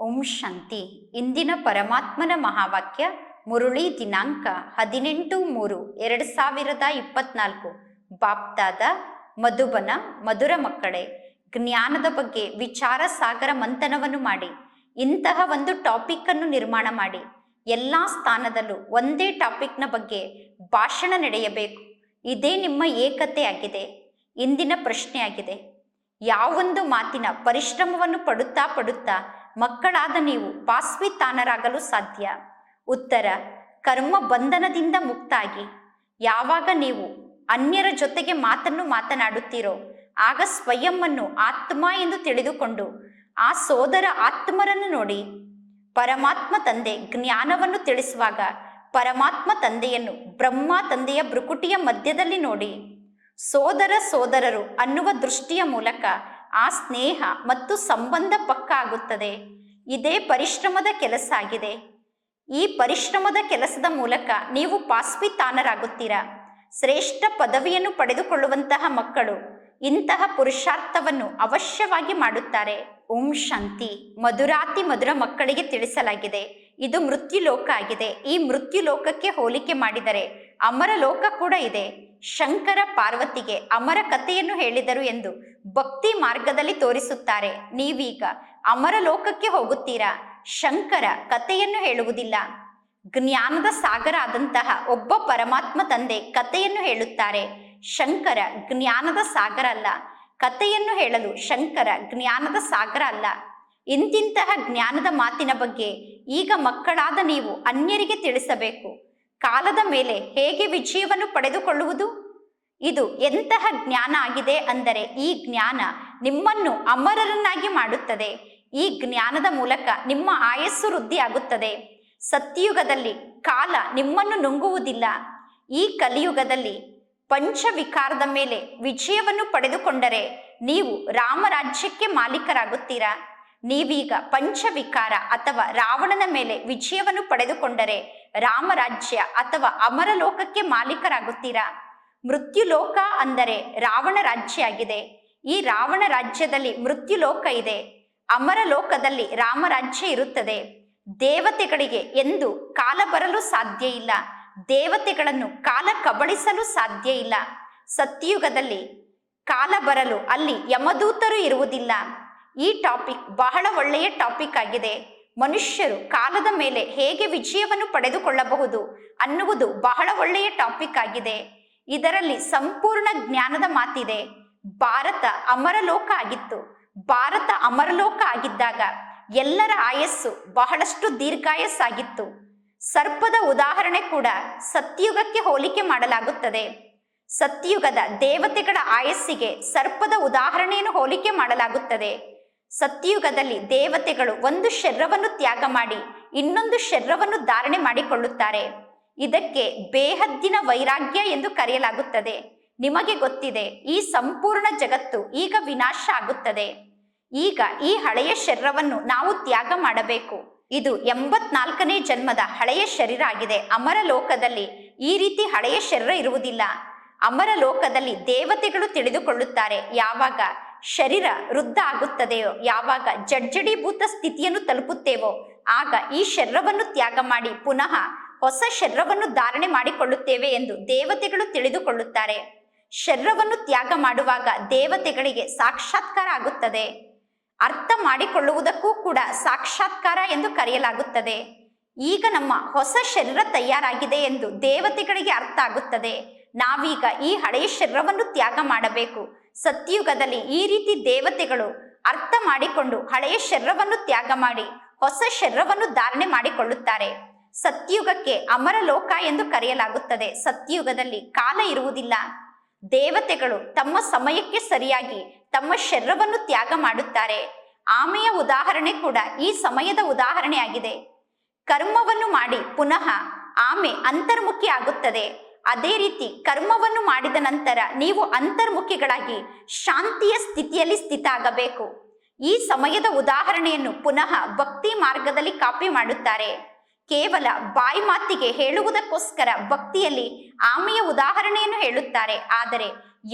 ಓಂ ಶಾಂತಿ. ಇಂದಿನ ಪರಮಾತ್ಮನ ಮಹಾವಾಕ್ಯ ಮುರುಳಿ ದಿನಾಂಕ ಹದಿನೆಂಟು ಮೂರು ಎರಡು ಸಾವಿರದ ಇಪ್ಪತ್ನಾಲ್ಕು. ಬಾಪ್ದಾದ ಮಧುಬನ, ಮಧುರ ಮಕ್ಕಳೇ, ಜ್ಞಾನದ ಬಗ್ಗೆ ವಿಚಾರ ಸಾಗರ ಮಂಥನವನ್ನು ಮಾಡಿ, ಇಂತಹ ಒಂದು ಟಾಪಿಕ್ ಅನ್ನು ನಿರ್ಮಾಣ ಮಾಡಿ, ಎಲ್ಲ ಸ್ಥಾನದಲ್ಲೂ ಒಂದೇ ಟಾಪಿಕ್ನ ಬಗ್ಗೆ ಭಾಷಣ ನಡೆಯಬೇಕು. ಇದೇ ನಿಮ್ಮ ಏಕತೆ ಆಗಿದೆ. ಇಂದಿನ ಪ್ರಶ್ನೆ ಆಗಿದೆ ಯಾವೊಂದು ಮಾತಿನ ಪರಿಶ್ರಮವನ್ನು ಪಡುತ್ತಾ ಪಡುತ್ತಾ ಮಕ್ಕಳಾದ ನೀವು ಪಾಸ್ವಿತಾನರಾಗಲು ಸಾಧ್ಯ. ಉತ್ತರ, ಕರ್ಮ ಬಂಧನದಿಂದ ಮುಕ್ತಾಗಿ. ಯಾವಾಗ ನೀವು ಅನ್ಯರ ಜೊತೆಗೆ ಮಾತನ್ನು ಮಾತನಾಡುತ್ತೀರೋ, ಆಗ ಸ್ವಯಂವನ್ನು ಆತ್ಮ ಎಂದು ತಿಳಿದುಕೊಂಡು ಆ ಸೋದರ ಆತ್ಮರನ್ನು ನೋಡಿ. ಪರಮಾತ್ಮ ತಂದೆ ಜ್ಞಾನವನ್ನು ತಿಳಿಸುವಾಗ ಪರಮಾತ್ಮ ತಂದೆಯನ್ನು ಬ್ರಹ್ಮ ತಂದೆಯ ಭ್ರುಕುಟಿಯ ಮಧ್ಯದಲ್ಲಿ ನೋಡಿ. ಸೋದರ ಸೋದರರು ಅನ್ನುವ ದೃಷ್ಟಿಯ ಮೂಲಕ ಆ ಸ್ನೇಹ ಮತ್ತು ಸಂಬಂಧ ಪಕ್ಕ ಆಗುತ್ತದೆ. ಇದೇ ಪರಿಶ್ರಮದ ಕೆಲಸ ಆಗಿದೆ. ಈ ಪರಿಶ್ರಮದ ಕೆಲಸದ ಮೂಲಕ ನೀವು ಪಾಸ್ವಿತಾನರಾಗುತ್ತೀರಾ. ಶ್ರೇಷ್ಠ ಪದವಿಯನ್ನು ಪಡೆದುಕೊಳ್ಳುವಂತಹ ಮಕ್ಕಳು ಇಂತಹ ಪುರುಷಾರ್ಥವನ್ನು ಅವಶ್ಯವಾಗಿ ಮಾಡುತ್ತಾರೆ. ಓಂ ಶಾಂತಿ. ಮಧುರಾತಿ ಮಧುರ ಮಕ್ಕಳಿಗೆ ತಿಳಿಸಲಾಗಿದೆ. ಇದು ಮೃತ್ಯು ಲೋಕ ಆಗಿದೆ. ಈ ಮೃತ್ಯು ಲೋಕಕ್ಕೆ ಹೋಲಿಕೆ ಮಾಡಿದರೆ ಅಮರ ಲೋಕ ಕೂಡ ಇದೆ. ಶಂಕರ ಪಾರ್ವತಿಗೆ ಅಮರ ಕಥೆಯನ್ನು ಹೇಳಿದರು ಎಂದು ಭಕ್ತಿ ಮಾರ್ಗದಲ್ಲಿ ತೋರಿಸುತ್ತಾರೆ. ನೀವೀಗ ಅಮರ ಲೋಕಕ್ಕೆ ಹೋಗುತ್ತೀರಾ? ಶಂಕರ ಕಥೆಯನ್ನು ಹೇಳುವುದಿಲ್ಲ. ಜ್ಞಾನದ ಸಾಗರ ಆದಂತಹ ಒಬ್ಬ ಪರಮಾತ್ಮ ತಂದೆ ಕಥೆಯನ್ನು ಹೇಳುತ್ತಾರೆ. ಶಂಕರ ಜ್ಞಾನದ ಸಾಗರ ಅಲ್ಲ. ಕಥೆಯನ್ನು ಹೇಳಲು ಶಂಕರ ಜ್ಞಾನದ ಸಾಗರ ಅಲ್ಲ. ಇಂತಿಂತಹ ಜ್ಞಾನದ ಮಾತಿನ ಬಗ್ಗೆ ಈಗ ಮಕ್ಕಳಾದ ನೀವು ಅನ್ಯರಿಗೆ ತಿಳಿಸಬೇಕು. ಕಾಲದ ಮೇಲೆ ಹೇಗೆ ವಿಜಯವನ್ನು ಪಡೆದುಕೊಳ್ಳುವುದು? ಇದು ಎಂತಹ ಜ್ಞಾನ ಆಗಿದೆ ಅಂದರೆ ಈ ಜ್ಞಾನ ನಿಮ್ಮನ್ನು ಅಮರರನ್ನಾಗಿ ಮಾಡುತ್ತದೆ. ಈ ಜ್ಞಾನದ ಮೂಲಕ ನಿಮ್ಮ ಆಯಸ್ಸು ವೃದ್ಧಿಯಾಗುತ್ತದೆ. ಸತ್ಯಯುಗದಲ್ಲಿ ಕಾಲ ನಿಮ್ಮನ್ನು ನುಂಗುವುದಿಲ್ಲ. ಈ ಕಲಿಯುಗದಲ್ಲಿ ಪಂಚವಿಕಾರದ ಮೇಲೆ ವಿಜಯವನ್ನು ಪಡೆದುಕೊಂಡರೆ ನೀವು ರಾಮರಾಜ್ಯಕ್ಕೆ ಮಾಲೀಕರಾಗುತ್ತೀರಾ? ನೀವೀಗ ಪಂಚವಿಕಾರ ಅಥವಾ ರಾವಣನ ಮೇಲೆ ವಿಜಯವನ್ನು ಪಡೆದುಕೊಂಡರೆ ರಾಮರಾಜ್ಯ ಅಥವಾ ಅಮರಲೋಕಕ್ಕೆ ಮಾಲೀಕರಾಗುತ್ತೀರಾ? ಮೃತ್ಯುಲೋಕ ಅಂದರೆ ರಾವಣ ರಾಜ್ಯ ಆಗಿದೆ ಈ ರಾವಣ ರಾಜ್ಯದಲ್ಲಿ ಮೃತ್ಯುಲೋಕ ಇದೆ. ಅಮರ ಲೋಕದಲ್ಲಿ ರಾಮರಾಜ್ಯ ಇರುತ್ತದೆ. ದೇವತೆಗಳಿಗೆ ಎಂದು ಕಾಲ ಬರಲು ಸಾಧ್ಯ ಇಲ್ಲ. ದೇವತೆಗಳನ್ನು ಕಾಲ ಕಬಳಿಸಲು ಸಾಧ್ಯ ಇಲ್ಲ. ಸತ್ಯಯುಗದಲ್ಲಿ ಕಾಲ ಬರಲು ಅಲ್ಲಿ ಯಮದೂತರು ಇರುವುದಿಲ್ಲ. ಈ ಟಾಪಿಕ್ ಬಹಳ ಒಳ್ಳೆಯ ಟಾಪಿಕ್ ಆಗಿದೆ. ಮನುಷ್ಯರು ಕಾಲದ ಮೇಲೆ ಹೇಗೆ ವಿಜಯವನ್ನು ಪಡೆದುಕೊಳ್ಳಬಹುದು ಅನ್ನುವುದು ಬಹಳ ಒಳ್ಳೆಯ ಟಾಪಿಕ್ ಆಗಿದೆ. ಇದರಲ್ಲಿ ಸಂಪೂರ್ಣ ಜ್ಞಾನದ ಮಾತಿದೆ. ಭಾರತ ಅಮರಲೋಕ ಆಗಿತ್ತು. ಭಾರತ ಅಮರಲೋಕ ಆಗಿದ್ದಾಗ ಎಲ್ಲರ ಆಯಸ್ಸು ಬಹಳಷ್ಟು ದೀರ್ಘಾಯಸ್ಸಾಗಿತ್ತು. ಸರ್ಪದ ಉದಾಹರಣೆ ಕೂಡ ಸತ್ಯುಗಕ್ಕೆ ಹೋಲಿಕೆ ಮಾಡಲಾಗುತ್ತದೆ. ಸತ್ಯುಗದ ದೇವತೆಗಳ ಆಯಸ್ಸಿಗೆ ಸರ್ಪದ ಉದಾಹರಣೆಯನ್ನು ಹೋಲಿಕೆ ಮಾಡಲಾಗುತ್ತದೆ. ಸತ್ಯುಗದಲ್ಲಿ ದೇವತೆಗಳು ಒಂದು ಶರೀರವನ್ನು ತ್ಯಾಗ ಮಾಡಿ ಇನ್ನೊಂದು ಶರೀರವನ್ನು ಧಾರಣೆ ಮಾಡಿಕೊಳ್ಳುತ್ತಾರೆ. ಇದಕ್ಕೆ ಬೇಹದ್ದಿನ ವೈರಾಗ್ಯ ಎಂದು ಕರೆಯಲಾಗುತ್ತದೆ. ನಿಮಗೆ ಗೊತ್ತಿದೆ, ಈ ಸಂಪೂರ್ಣ ಜಗತ್ತು ಈಗ ವಿನಾಶ ಆಗುತ್ತದೆ. ಈಗ ಈ ಹಳೆಯ ಶರೀರವನ್ನು ನಾವು ತ್ಯಾಗ ಮಾಡಬೇಕು. ಇದು ಎಂಬತ್ನಾಲ್ಕನೇ ಜನ್ಮದ ಹಳೆಯ ಶರೀರ ಆಗಿದೆ. ಅಮರ ಲೋಕದಲ್ಲಿ ಈ ರೀತಿ ಹಳೆಯ ಶರೀರ ಇರುವುದಿಲ್ಲ. ಅಮರ ಲೋಕದಲ್ಲಿ ದೇವತೆಗಳು ತಿಳಿದುಕೊಳ್ಳುತ್ತಾರೆ, ಯಾವಾಗ ಶರೀರ ವೃದ್ಧ ಆಗುತ್ತದೆಯೋ? ಯಾವಾಗ ಜಡ್ಜಡೀಭೂತ ಸ್ಥಿತಿಯನ್ನು ತಲುಪುತ್ತೇವೋ? ಆಗ ಈ ಶರೀರವನ್ನು ತ್ಯಾಗ ಮಾಡಿ ಪುನಃ ಹೊಸ ಶರೀರವನ್ನು ಧಾರಣೆ ಮಾಡಿಕೊಳ್ಳುತ್ತೇವೆ ಎಂದು ದೇವತೆಗಳು ತಿಳಿದುಕೊಳ್ಳುತ್ತಾರೆ. ಶರೀರವನ್ನು ತ್ಯಾಗ ಮಾಡುವಾಗ ದೇವತೆಗಳಿಗೆ ಸಾಕ್ಷಾತ್ಕಾರ ಆಗುತ್ತದೆ. ಅರ್ಥ ಮಾಡಿಕೊಳ್ಳುವುದಕ್ಕೂ ಕೂಡ ಸಾಕ್ಷಾತ್ಕಾರ ಎಂದು ಕರೆಯಲಾಗುತ್ತದೆ. ಈಗ ನಮ್ಮ ಹೊಸ ಶರೀರ ತಯಾರಾಗಿದೆ ಎಂದು ದೇವತೆಗಳಿಗೆ ಅರ್ಥ ಆಗುತ್ತದೆ. ನಾವೀಗ ಈ ಹಳೆಯ ಶರೀರವನ್ನು ತ್ಯಾಗ ಮಾಡಬೇಕು. ಸತ್ಯುಗದಲ್ಲಿ ಈ ರೀತಿ ದೇವತೆಗಳು ಅರ್ಥ ಮಾಡಿಕೊಂಡು ಹಳೆಯ ಶರೀರವನ್ನು ತ್ಯಾಗ ಮಾಡಿ ಹೊಸ ಶರೀರವನ್ನು ಧಾರಣೆ ಮಾಡಿಕೊಳ್ಳುತ್ತಾರೆ. ಸತ್ಯುಗಕ್ಕೆ ಅಮರ ಲೋಕ ಎಂದು ಕರೆಯಲಾಗುತ್ತದೆ. ಸತ್ಯುಗದಲ್ಲಿ ಕಾಲ ಇರುವುದಿಲ್ಲ. ದೇವತೆಗಳು ತಮ್ಮ ಸಮಯಕ್ಕೆ ಸರಿಯಾಗಿ ತಮ್ಮ ಶರೀರವನ್ನು ತ್ಯಾಗ ಮಾಡುತ್ತಾರೆ. ಆಮೆಯ ಉದಾಹರಣೆ ಕೂಡ ಈ ಸಮಯದ ಉದಾಹರಣೆಯಾಗಿದೆ. ಕರ್ಮವನ್ನು ಮಾಡಿ ಪುನಃ ಆಮೆ ಅಂತರ್ಮುಖಿ ಆಗುತ್ತದೆ. ಅದೇ ರೀತಿ ಕರ್ಮವನ್ನು ಮಾಡಿದ ನಂತರ ನೀವು ಅಂತರ್ಮುಖಿಗಳಾಗಿ ಶಾಂತಿಯ ಸ್ಥಿತಿಯಲ್ಲಿ ಸ್ಥಿತ ಆಗಬೇಕು ಈ ಸಮಯದ ಉದಾಹರಣೆಯನ್ನು ಪುನಃ ಭಕ್ತಿ ಮಾರ್ಗದಲ್ಲಿ ಕಾಪಿ ಮಾಡುತ್ತಾರೆ. ಕೇವಲ ಬಾಯಿ ಮಾತಿಗೆ ಹೇಳುವುದಕ್ಕೋಸ್ಕರ ಭಕ್ತಿಯಲ್ಲಿ ಆಮೆಯ ಉದಾಹರಣೆಯನ್ನು ಹೇಳುತ್ತಾರೆ. ಆದರೆ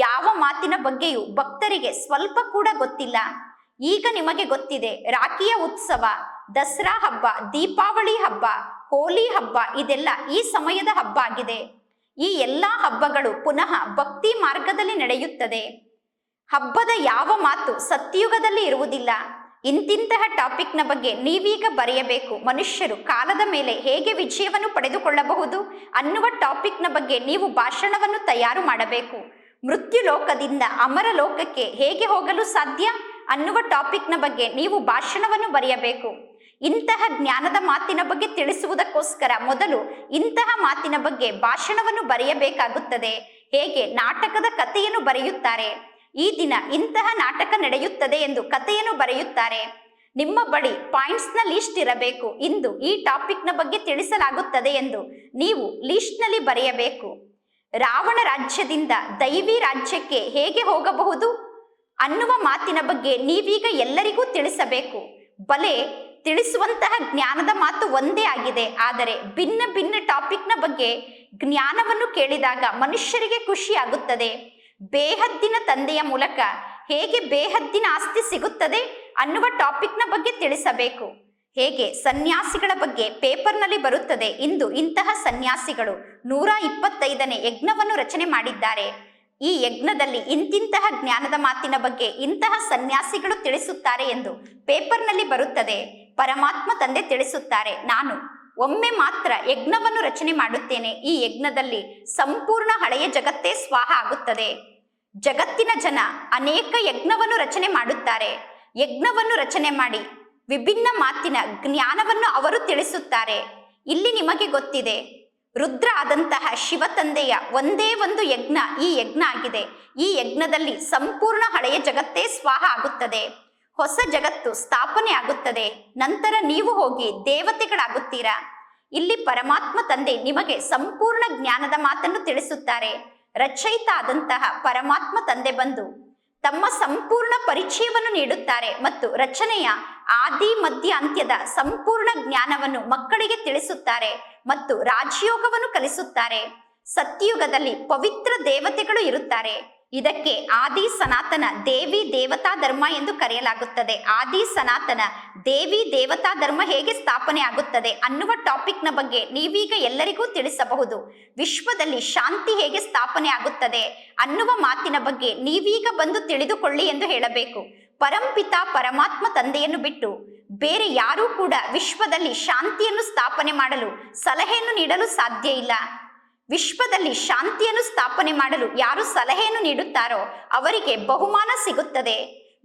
ಯಾವ ಮಾತಿನ ಬಗ್ಗೆಯೂ ಭಕ್ತರಿಗೆ ಸ್ವಲ್ಪ ಕೂಡ ಗೊತ್ತಿಲ್ಲ. ಈಗ ನಿಮಗೆ ಗೊತ್ತಿದೆ, ರಾಖಿಯ ಉತ್ಸವ, ದಸರಾ ಹಬ್ಬ, ದೀಪಾವಳಿ ಹಬ್ಬ ಹೋಲಿ ಹಬ್ಬ, ಇದೆಲ್ಲ ಈ ಸಮಯದ ಹಬ್ಬ ಆಗಿದೆ. ಈ ಎಲ್ಲ ಹಬ್ಬಗಳು ಪುನಃ ಭಕ್ತಿ ಮಾರ್ಗದಲ್ಲಿ ನಡೆಯುತ್ತದೆ. ಹಬ್ಬದ ಯಾವ ಮಾತು ಸತ್ಯುಗದಲ್ಲಿ ಇರುವುದಿಲ್ಲ. ಇಂತಿಂತಹ ಟಾಪಿಕ್ನ ಬಗ್ಗೆ ನೀವೀಗ ಬರೆಯಬೇಕು. ಮನುಷ್ಯರು ಕಾಲದ ಮೇಲೆ ಹೇಗೆ ವಿಜಯವನ್ನು ಪಡೆದುಕೊಳ್ಳಬಹುದು ಅನ್ನುವ ಟಾಪಿಕ್ನ ಬಗ್ಗೆ ನೀವು ಭಾಷಣವನ್ನು ತಯಾರು ಮಾಡಬೇಕು. ಮೃತ್ಯು ಲೋಕದಿಂದ ಅಮರ ಲೋಕಕ್ಕೆ ಹೇಗೆ ಹೋಗಲು ಸಾಧ್ಯ ಅನ್ನುವ ಟಾಪಿಕ್ನ ಬಗ್ಗೆ ನೀವು ಭಾಷಣವನ್ನು ಬರೆಯಬೇಕು. ಇಂತಹ ಜ್ಞಾನದ ಮಾತಿನ ಬಗ್ಗೆ ತಿಳಿಸುವುದಕ್ಕೋಸ್ಕರ ಮೊದಲು ಇಂತಹ ಮಾತಿನ ಬಗ್ಗೆ ಭಾಷಣವನ್ನು ಬರೆಯಬೇಕಾಗುತ್ತದೆ. ಹೇಗೆ ನಾಟಕದ ಕಥೆಯನ್ನು ಬರೆಯುತ್ತಾರೆ. ಈ ದಿನ ಇಂತಹ ನಾಟಕ ನಡೆಯುತ್ತದೆ ಎಂದು ಕಥೆಯನ್ನು ಬರೆಯುತ್ತಾರೆ. ನಿಮ್ಮ ಬಳಿ ಪಾಯಿಂಟ್ಸ್ನ ಲೀಸ್ಟ್ ಇರಬೇಕು. ಇಂದು ಈ ಟಾಪಿಕ್ನ ಬಗ್ಗೆ ತಿಳಿಸಲಾಗುತ್ತದೆ ಎಂದು ನೀವು ಲೀಸ್ಟ್ನಲ್ಲಿ ಬರೆಯಬೇಕು. ರಾವಣ ರಾಜ್ಯದಿಂದ ದೈವಿ ರಾಜ್ಯಕ್ಕೆ ಹೇಗೆ ಹೋಗಬಹುದು? ಅನ್ನುವ ಮಾತಿನ ಬಗ್ಗೆ ನೀವೀಗ ಎಲ್ಲರಿಗೂ ತಿಳಿಸಬೇಕು. ಬಲೆ ತಿಳಿಸುವಂತಹ ಜ್ಞಾನದ ಮಾತು ಒಂದೇ ಆಗಿದೆ. ಆದರೆ ಭಿನ್ನ ಭಿನ್ನ ಟಾಪಿಕ್ನ ಬಗ್ಗೆ ಜ್ಞಾನವನ್ನು ಕೇಳಿದಾಗ ಮನುಷ್ಯರಿಗೆ ಖುಷಿ ಆಗುತ್ತದೆ ಬೇಹದ್ದಿನ ತಂದೆಯ ಮೂಲಕ ಹೇಗೆ ಬೇಹದ್ದಿನ ಆಸ್ತಿ ಸಿಗುತ್ತದೆ ಅನ್ನುವ ಟಾಪಿಕ್ನ ಬಗ್ಗೆ ತಿಳಿಸಬೇಕು. ಹೇಗೆ ಸನ್ಯಾಸಿಗಳ ಬಗ್ಗೆ ಪೇಪರ್ನಲ್ಲಿ ಬರುತ್ತದೆ ಇಂದು ಇಂತಹ ಸನ್ಯಾಸಿಗಳು ನೂರ ಇಪ್ಪತ್ತೈದನೇ ಯಜ್ಞವನ್ನು ರಚನೆ ಮಾಡಿದ್ದಾರೆ. ಈ ಯಜ್ಞದಲ್ಲಿ ಇಂತಿಂತಹ ಜ್ಞಾನದ ಮಾತಿನ ಬಗ್ಗೆ ಇಂತಹ ಸನ್ಯಾಸಿಗಳು ತಿಳಿಸುತ್ತಾರೆ ಎಂದು ಪೇಪರ್ನಲ್ಲಿ ಬರುತ್ತದೆ. ಪರಮಾತ್ಮ ತಂದೆ ತಿಳಿಸುತ್ತಾರೆ. ನಾನು ಒಮ್ಮೆ ಮಾತ್ರ ಯಜ್ಞವನ್ನು ರಚನೆ ಮಾಡುತ್ತೇನೆ. ಈ ಯಜ್ಞದಲ್ಲಿ ಸಂಪೂರ್ಣ ಹಳೆಯ ಜಗತ್ತೇ ಸ್ವಾಹ ಆಗುತ್ತದೆ. ಜಗತ್ತಿನ ಜನ ಅನೇಕ ಯಜ್ಞವನ್ನು ರಚನೆ ಮಾಡುತ್ತಾರೆ. ಯಜ್ಞವನ್ನು ರಚನೆ ಮಾಡಿ ವಿಭಿನ್ನ ಮಾತಿನ ಜ್ಞಾನವನ್ನು ಅವರು ತಿಳಿಸುತ್ತಾರೆ. ಇಲ್ಲಿ ನಿಮಗೆ ಗೊತ್ತಿದೆ, ರುದ್ರ ಆದಂತಹ ಶಿವ ತಂದೆಯ ಒಂದೇ ಒಂದು ಯಜ್ಞ ಈ ಯಜ್ಞ ಆಗಿದೆ. ಈ ಯಜ್ಞದಲ್ಲಿ ಸಂಪೂರ್ಣ ಹಳೆಯ ಜಗತ್ತೇ ಸ್ವಾಹ ಆಗುತ್ತದೆ. ಹೊಸ ಜಗತ್ತು ಸ್ಥಾಪನೆ ಆಗುತ್ತದೆ ನಂತರ ನೀವು ಹೋಗಿ ದೇವತೆಗಳಾಗುತ್ತೀರಾ? ಇಲ್ಲಿ ಪರಮಾತ್ಮ ತಂದೆ ನಿಮಗೆ ಸಂಪೂರ್ಣ ಜ್ಞಾನದ ಮಾತನ್ನು ತಿಳಿಸುತ್ತಾರೆ. ರಚಯಿತ ಆದಂತಹ ಪರಮಾತ್ಮ ತಂದೆ ಬಂದು ತಮ್ಮ ಸಂಪೂರ್ಣ ಪರಿಚಯವನ್ನು ನೀಡುತ್ತಾರೆ ಮತ್ತು ರಚನೆಯ ಆದಿ ಮಧ್ಯ ಅಂತ್ಯದ ಸಂಪೂರ್ಣ ಜ್ಞಾನವನ್ನು ಮಕ್ಕಳಿಗೆ ತಿಳಿಸುತ್ತಾರೆ ಮತ್ತು ರಾಜಯೋಗವನ್ನು ಕಲಿಸುತ್ತಾರೆ. ಸತ್ಯಯುಗದಲ್ಲಿ ಪವಿತ್ರ ದೇವತೆಗಳು ಇರುತ್ತಾರೆ. ಇದಕ್ಕೆ ಆದಿ ಸನಾತನ ದೇವಿ ದೇವತಾ ಧರ್ಮ ಎಂದು ಕರೆಯಲಾಗುತ್ತದೆ. ಆದಿ ಸನಾತನ ದೇವಿ ದೇವತಾ ಧರ್ಮ ಹೇಗೆ ಸ್ಥಾಪನೆ ಆಗುತ್ತದೆ ಅನ್ನುವ ಟಾಪಿಕ್ನ ಬಗ್ಗೆ ನೀವೀಗ ಎಲ್ಲರಿಗೂ ತಿಳಿಸಬಹುದು. ವಿಶ್ವದಲ್ಲಿ ಶಾಂತಿ ಹೇಗೆ ಸ್ಥಾಪನೆ ಆಗುತ್ತದೆ ಅನ್ನುವ ಮಾತಿನ ಬಗ್ಗೆ ನೀವೀಗ ಬಂದು ತಿಳಿದುಕೊಳ್ಳಿ ಎಂದು ಹೇಳಬೇಕು. ಪರಂಪಿತ ಪರಮಾತ್ಮ ತಂದೆಯನ್ನು ಬಿಟ್ಟು ಬೇರೆ ಯಾರೂ ಕೂಡ ವಿಶ್ವದಲ್ಲಿ ಶಾಂತಿಯನ್ನು ಸ್ಥಾಪನೆ ಮಾಡಲು ಸಲಹೆಯನ್ನು ನೀಡಲು ಸಾಧ್ಯ ಇಲ್ಲ. ವಿಶ್ವದಲ್ಲಿ ಶಾಂತಿಯನ್ನು ಸ್ಥಾಪನೆ ಮಾಡಲು ಯಾರು ಸಲಹೆಯನ್ನು ನೀಡುತ್ತಾರೋ ಅವರಿಗೆ ಬಹುಮಾನ ಸಿಗುತ್ತದೆ.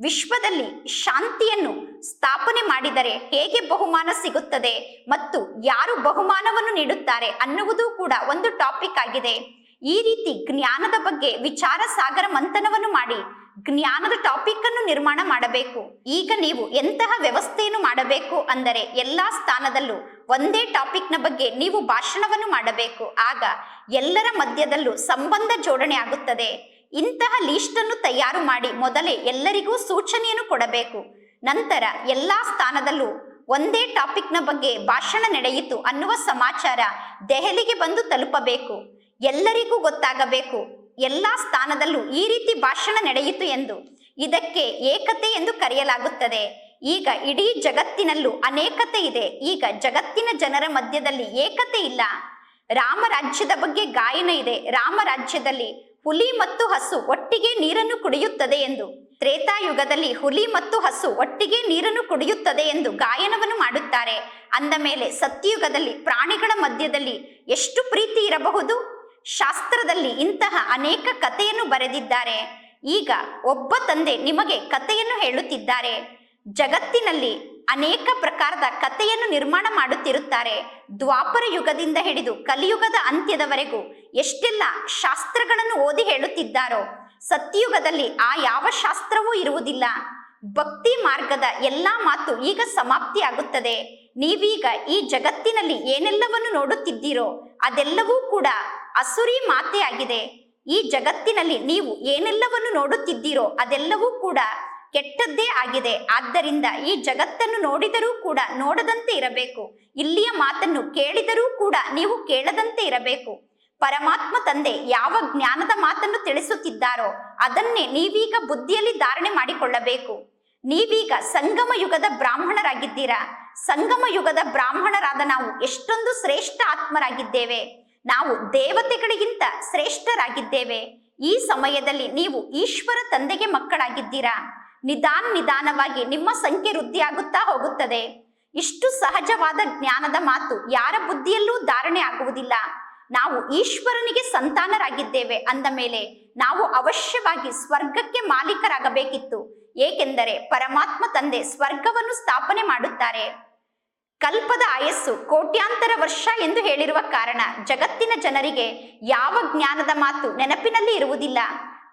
ವಿಶ್ವದಲ್ಲಿ ಶಾಂತಿಯನ್ನು ಸ್ಥಾಪನೆ ಮಾಡಿದರೆ ಹೇಗೆ ಬಹುಮಾನ ಸಿಗುತ್ತದೆ ಮತ್ತು ಯಾರು ಬಹುಮಾನವನ್ನು ನೀಡುತ್ತಾರೆ ಅನ್ನುವುದು ಕೂಡ ಒಂದು ಟಾಪಿಕ್ ಆಗಿದೆ. ಈ ರೀತಿ ಜ್ಞಾನದ ಬಗ್ಗೆ ವಿಚಾರ ಸಾಗರ ಮಂಥನವನ್ನು ಮಾಡಿ ಜ್ಞಾನದ ಟಾಪಿಕ್ ಅನ್ನು ನಿರ್ಮಾಣ ಮಾಡಬೇಕು. ಈಗ ನೀವು ಎಂತಹ ವ್ಯವಸ್ಥೆಯನ್ನು ಮಾಡಬೇಕು ಅಂದರೆ ಎಲ್ಲಾ ಸ್ಥಾನದಲ್ಲೂ ಒಂದೇ ಟಾಪಿಕ್ನ ಬಗ್ಗೆ ನೀವು ಭಾಷಣವನ್ನು ಮಾಡಬೇಕು. ಆಗ ಎಲ್ಲರ ಮಧ್ಯದಲ್ಲೂ ಸಂಬಂಧ ಜೋಡಣೆ ಆಗುತ್ತದೆ. ಇಂತಹ ಲೀಸ್ಟನ್ನು ತಯಾರು ಮಾಡಿ ಮೊದಲೇ ಎಲ್ಲರಿಗೂ ಸೂಚನೆಯನ್ನು ಕೊಡಬೇಕು. ನಂತರ ಎಲ್ಲ ಸ್ಥಾನದಲ್ಲೂ ಒಂದೇ ಟಾಪಿಕ್ನ ಬಗ್ಗೆ ಭಾಷಣ ನಡೆಯಿತು ಅನ್ನುವ ಸಮಾಚಾರ ದೆಹಲಿಗೆ ಬಂದು ತಲುಪಬೇಕು. ಎಲ್ಲರಿಗೂ ಗೊತ್ತಾಗಬೇಕು, ಎಲ್ಲ ಸ್ಥಾನದಲ್ಲೂ ಈ ರೀತಿ ಭಾಷಣ ನಡೆಯಿತು ಎಂದು. ಇದಕ್ಕೆ ಏಕತೆ ಎಂದು ಕರೆಯಲಾಗುತ್ತದೆ. ಈಗ ಇಡೀ ಜಗತ್ತಿನಲ್ಲೂ ಅನೇಕತೆ ಇದೆ. ಈಗ ಜಗತ್ತಿನ ಜನರ ಮಧ್ಯದಲ್ಲಿ ಏಕತೆ ಇಲ್ಲ. ರಾಮರಾಜ್ಯದ ಬಗ್ಗೆ ಗಾಯನ ಇದೆ. ರಾಮರಾಜ್ಯದಲ್ಲಿ ಹುಲಿ ಮತ್ತು ಹಸು ಒಟ್ಟಿಗೆ ನೀರನ್ನು ಕುಡಿಯುತ್ತದೆ ಎಂದು. ತ್ರೇತಾಯುಗದಲ್ಲಿ ಹುಲಿ ಮತ್ತು ಹಸು ಒಟ್ಟಿಗೆ ನೀರನ್ನು ಕುಡಿಯುತ್ತದೆ ಎಂದು ಗಾಯನವನ್ನು ಮಾಡುತ್ತಾರೆ. ಅಂದ ಮೇಲೆ ಸತ್ಯಯುಗದಲ್ಲಿ ಪ್ರಾಣಿಗಳ ಮಧ್ಯದಲ್ಲಿ ಎಷ್ಟು ಪ್ರೀತಿ ಇರಬಹುದು? ಶಾಸ್ತ್ರದಲ್ಲಿ ಇಂತಹ ಅನೇಕ ಕಥೆಯನ್ನು ಬರೆದಿದ್ದಾರೆ. ಈಗ ಒಬ್ಬ ತಂದೆ ನಿಮಗೆ ಕಥೆಯನ್ನು ಹೇಳುತ್ತಿದ್ದಾರೆ. ಜಗತ್ತಿನಲ್ಲಿ ಅನೇಕ ಪ್ರಕಾರದ ಕಥೆಯನ್ನು ನಿರ್ಮಾಣ ಮಾಡುತ್ತಿರುತ್ತಾರೆ. ದ್ವಾಪರ ಯುಗದಿಂದ ಹಿಡಿದು ಕಲಿಯುಗದ ಅಂತ್ಯದವರೆಗೂ ಎಷ್ಟೆಲ್ಲ ಶಾಸ್ತ್ರಗಳನ್ನು ಓದಿ ಹೇಳುತ್ತಿದ್ದಾರೋ, ಸತ್ಯಯುಗದಲ್ಲಿ ಆ ಯಾವ ಶಾಸ್ತ್ರವೂ ಇರುವುದಿಲ್ಲ. ಭಕ್ತಿ ಮಾರ್ಗದ ಎಲ್ಲಾ ಮಾತು ಈಗ ಸಮಾಪ್ತಿಯಾಗುತ್ತದೆ. ನೀವೀಗ ಈ ಜಗತ್ತಿನಲ್ಲಿ ಏನೆಲ್ಲವನ್ನು ನೋಡುತ್ತಿದ್ದೀರೋ, ಅದೆಲ್ಲವೂ ಕೂಡ ಅಸುರಿ ಮಾತೆ ಆಗಿದೆ ಈ ಜಗತ್ತಿನಲ್ಲಿ ನೀವು ಏನೆಲ್ಲವನ್ನು ನೋಡುತ್ತಿದ್ದೀರೋ, ಅದೆಲ್ಲವೂ ಕೂಡ ಕೆಟ್ಟದ್ದೇ ಆಗಿದೆ. ಆದ್ದರಿಂದ ಈ ಜಗತ್ತನ್ನು ನೋಡಿದರೂ ಕೂಡ ನೋಡದಂತೆ ಇರಬೇಕು. ಇಲ್ಲಿಯ ಮಾತನ್ನು ಕೇಳಿದರೂ ಕೂಡ ನೀವು ಕೇಳದಂತೆ ಇರಬೇಕು. ಪರಮಾತ್ಮ ತಂದೆ ಯಾವ ಜ್ಞಾನದ ಮಾತನ್ನು ತಿಳಿಸುತ್ತಿದ್ದಾರೋ ಅದನ್ನೇ ನೀವೀಗ ಬುದ್ಧಿಯಲ್ಲಿ ಧಾರಣೆ ಮಾಡಿಕೊಳ್ಳಬೇಕು. ನೀವೀಗ ಸಂಗಮ ಯುಗದ ಬ್ರಾಹ್ಮಣರಾಗಿದ್ದೀರಾ? ಸಂಗಮ ಯುಗದ ಬ್ರಾಹ್ಮಣರಾದ ನಾವು ಎಷ್ಟೊಂದು ಶ್ರೇಷ್ಠ ಆತ್ಮರಾಗಿದ್ದೇವೆ. ನಾವು ದೇವತೆಗಳಿಗಿಂತ ಶ್ರೇಷ್ಠರಾಗಿದ್ದೇವೆ. ಈ ಸಮಯದಲ್ಲಿ ನೀವು ಈಶ್ವರ ತಂದೆಗೆ ಮಕ್ಕಳಾಗಿದ್ದೀರಾ? ನಿಧಾನ ನಿಧಾನವಾಗಿ ನಿಮ್ಮ ಸಂಖ್ಯೆ ವೃದ್ಧಿಯಾಗುತ್ತಾ ಹೋಗುತ್ತದೆ. ಇಷ್ಟು ಸಹಜವಾದ ಜ್ಞಾನದ ಮಾತು ಯಾರ ಬುದ್ಧಿಯಲ್ಲೂ ಧಾರಣೆ ಆಗುವುದಿಲ್ಲ. ನಾವು ಈಶ್ವರನಿಗೆ ಸಂತಾನರಾಗಿದ್ದೇವೆ ಅಂದ ಮೇಲೆ ನಾವು ಅವಶ್ಯವಾಗಿ ಸ್ವರ್ಗಕ್ಕೆ ಮಾಲೀಕರಾಗಬೇಕಿತ್ತು. ಏಕೆಂದರೆ ಪರಮಾತ್ಮ ತಂದೆ ಸ್ವರ್ಗವನ್ನು ಸ್ಥಾಪನೆ ಮಾಡುತ್ತಾರೆ. ಕಲ್ಪದ ಆಯಸ್ಸು ಕೋಟ್ಯಾಂತರ ವರ್ಷ ಎಂದು ಹೇಳಿರುವ ಕಾರಣ ಜಗತ್ತಿನ ಜನರಿಗೆ ಯಾವ ಜ್ಞಾನದ ಮಾತು ನೆನಪಿನಲ್ಲಿ ಇರುವುದಿಲ್ಲ.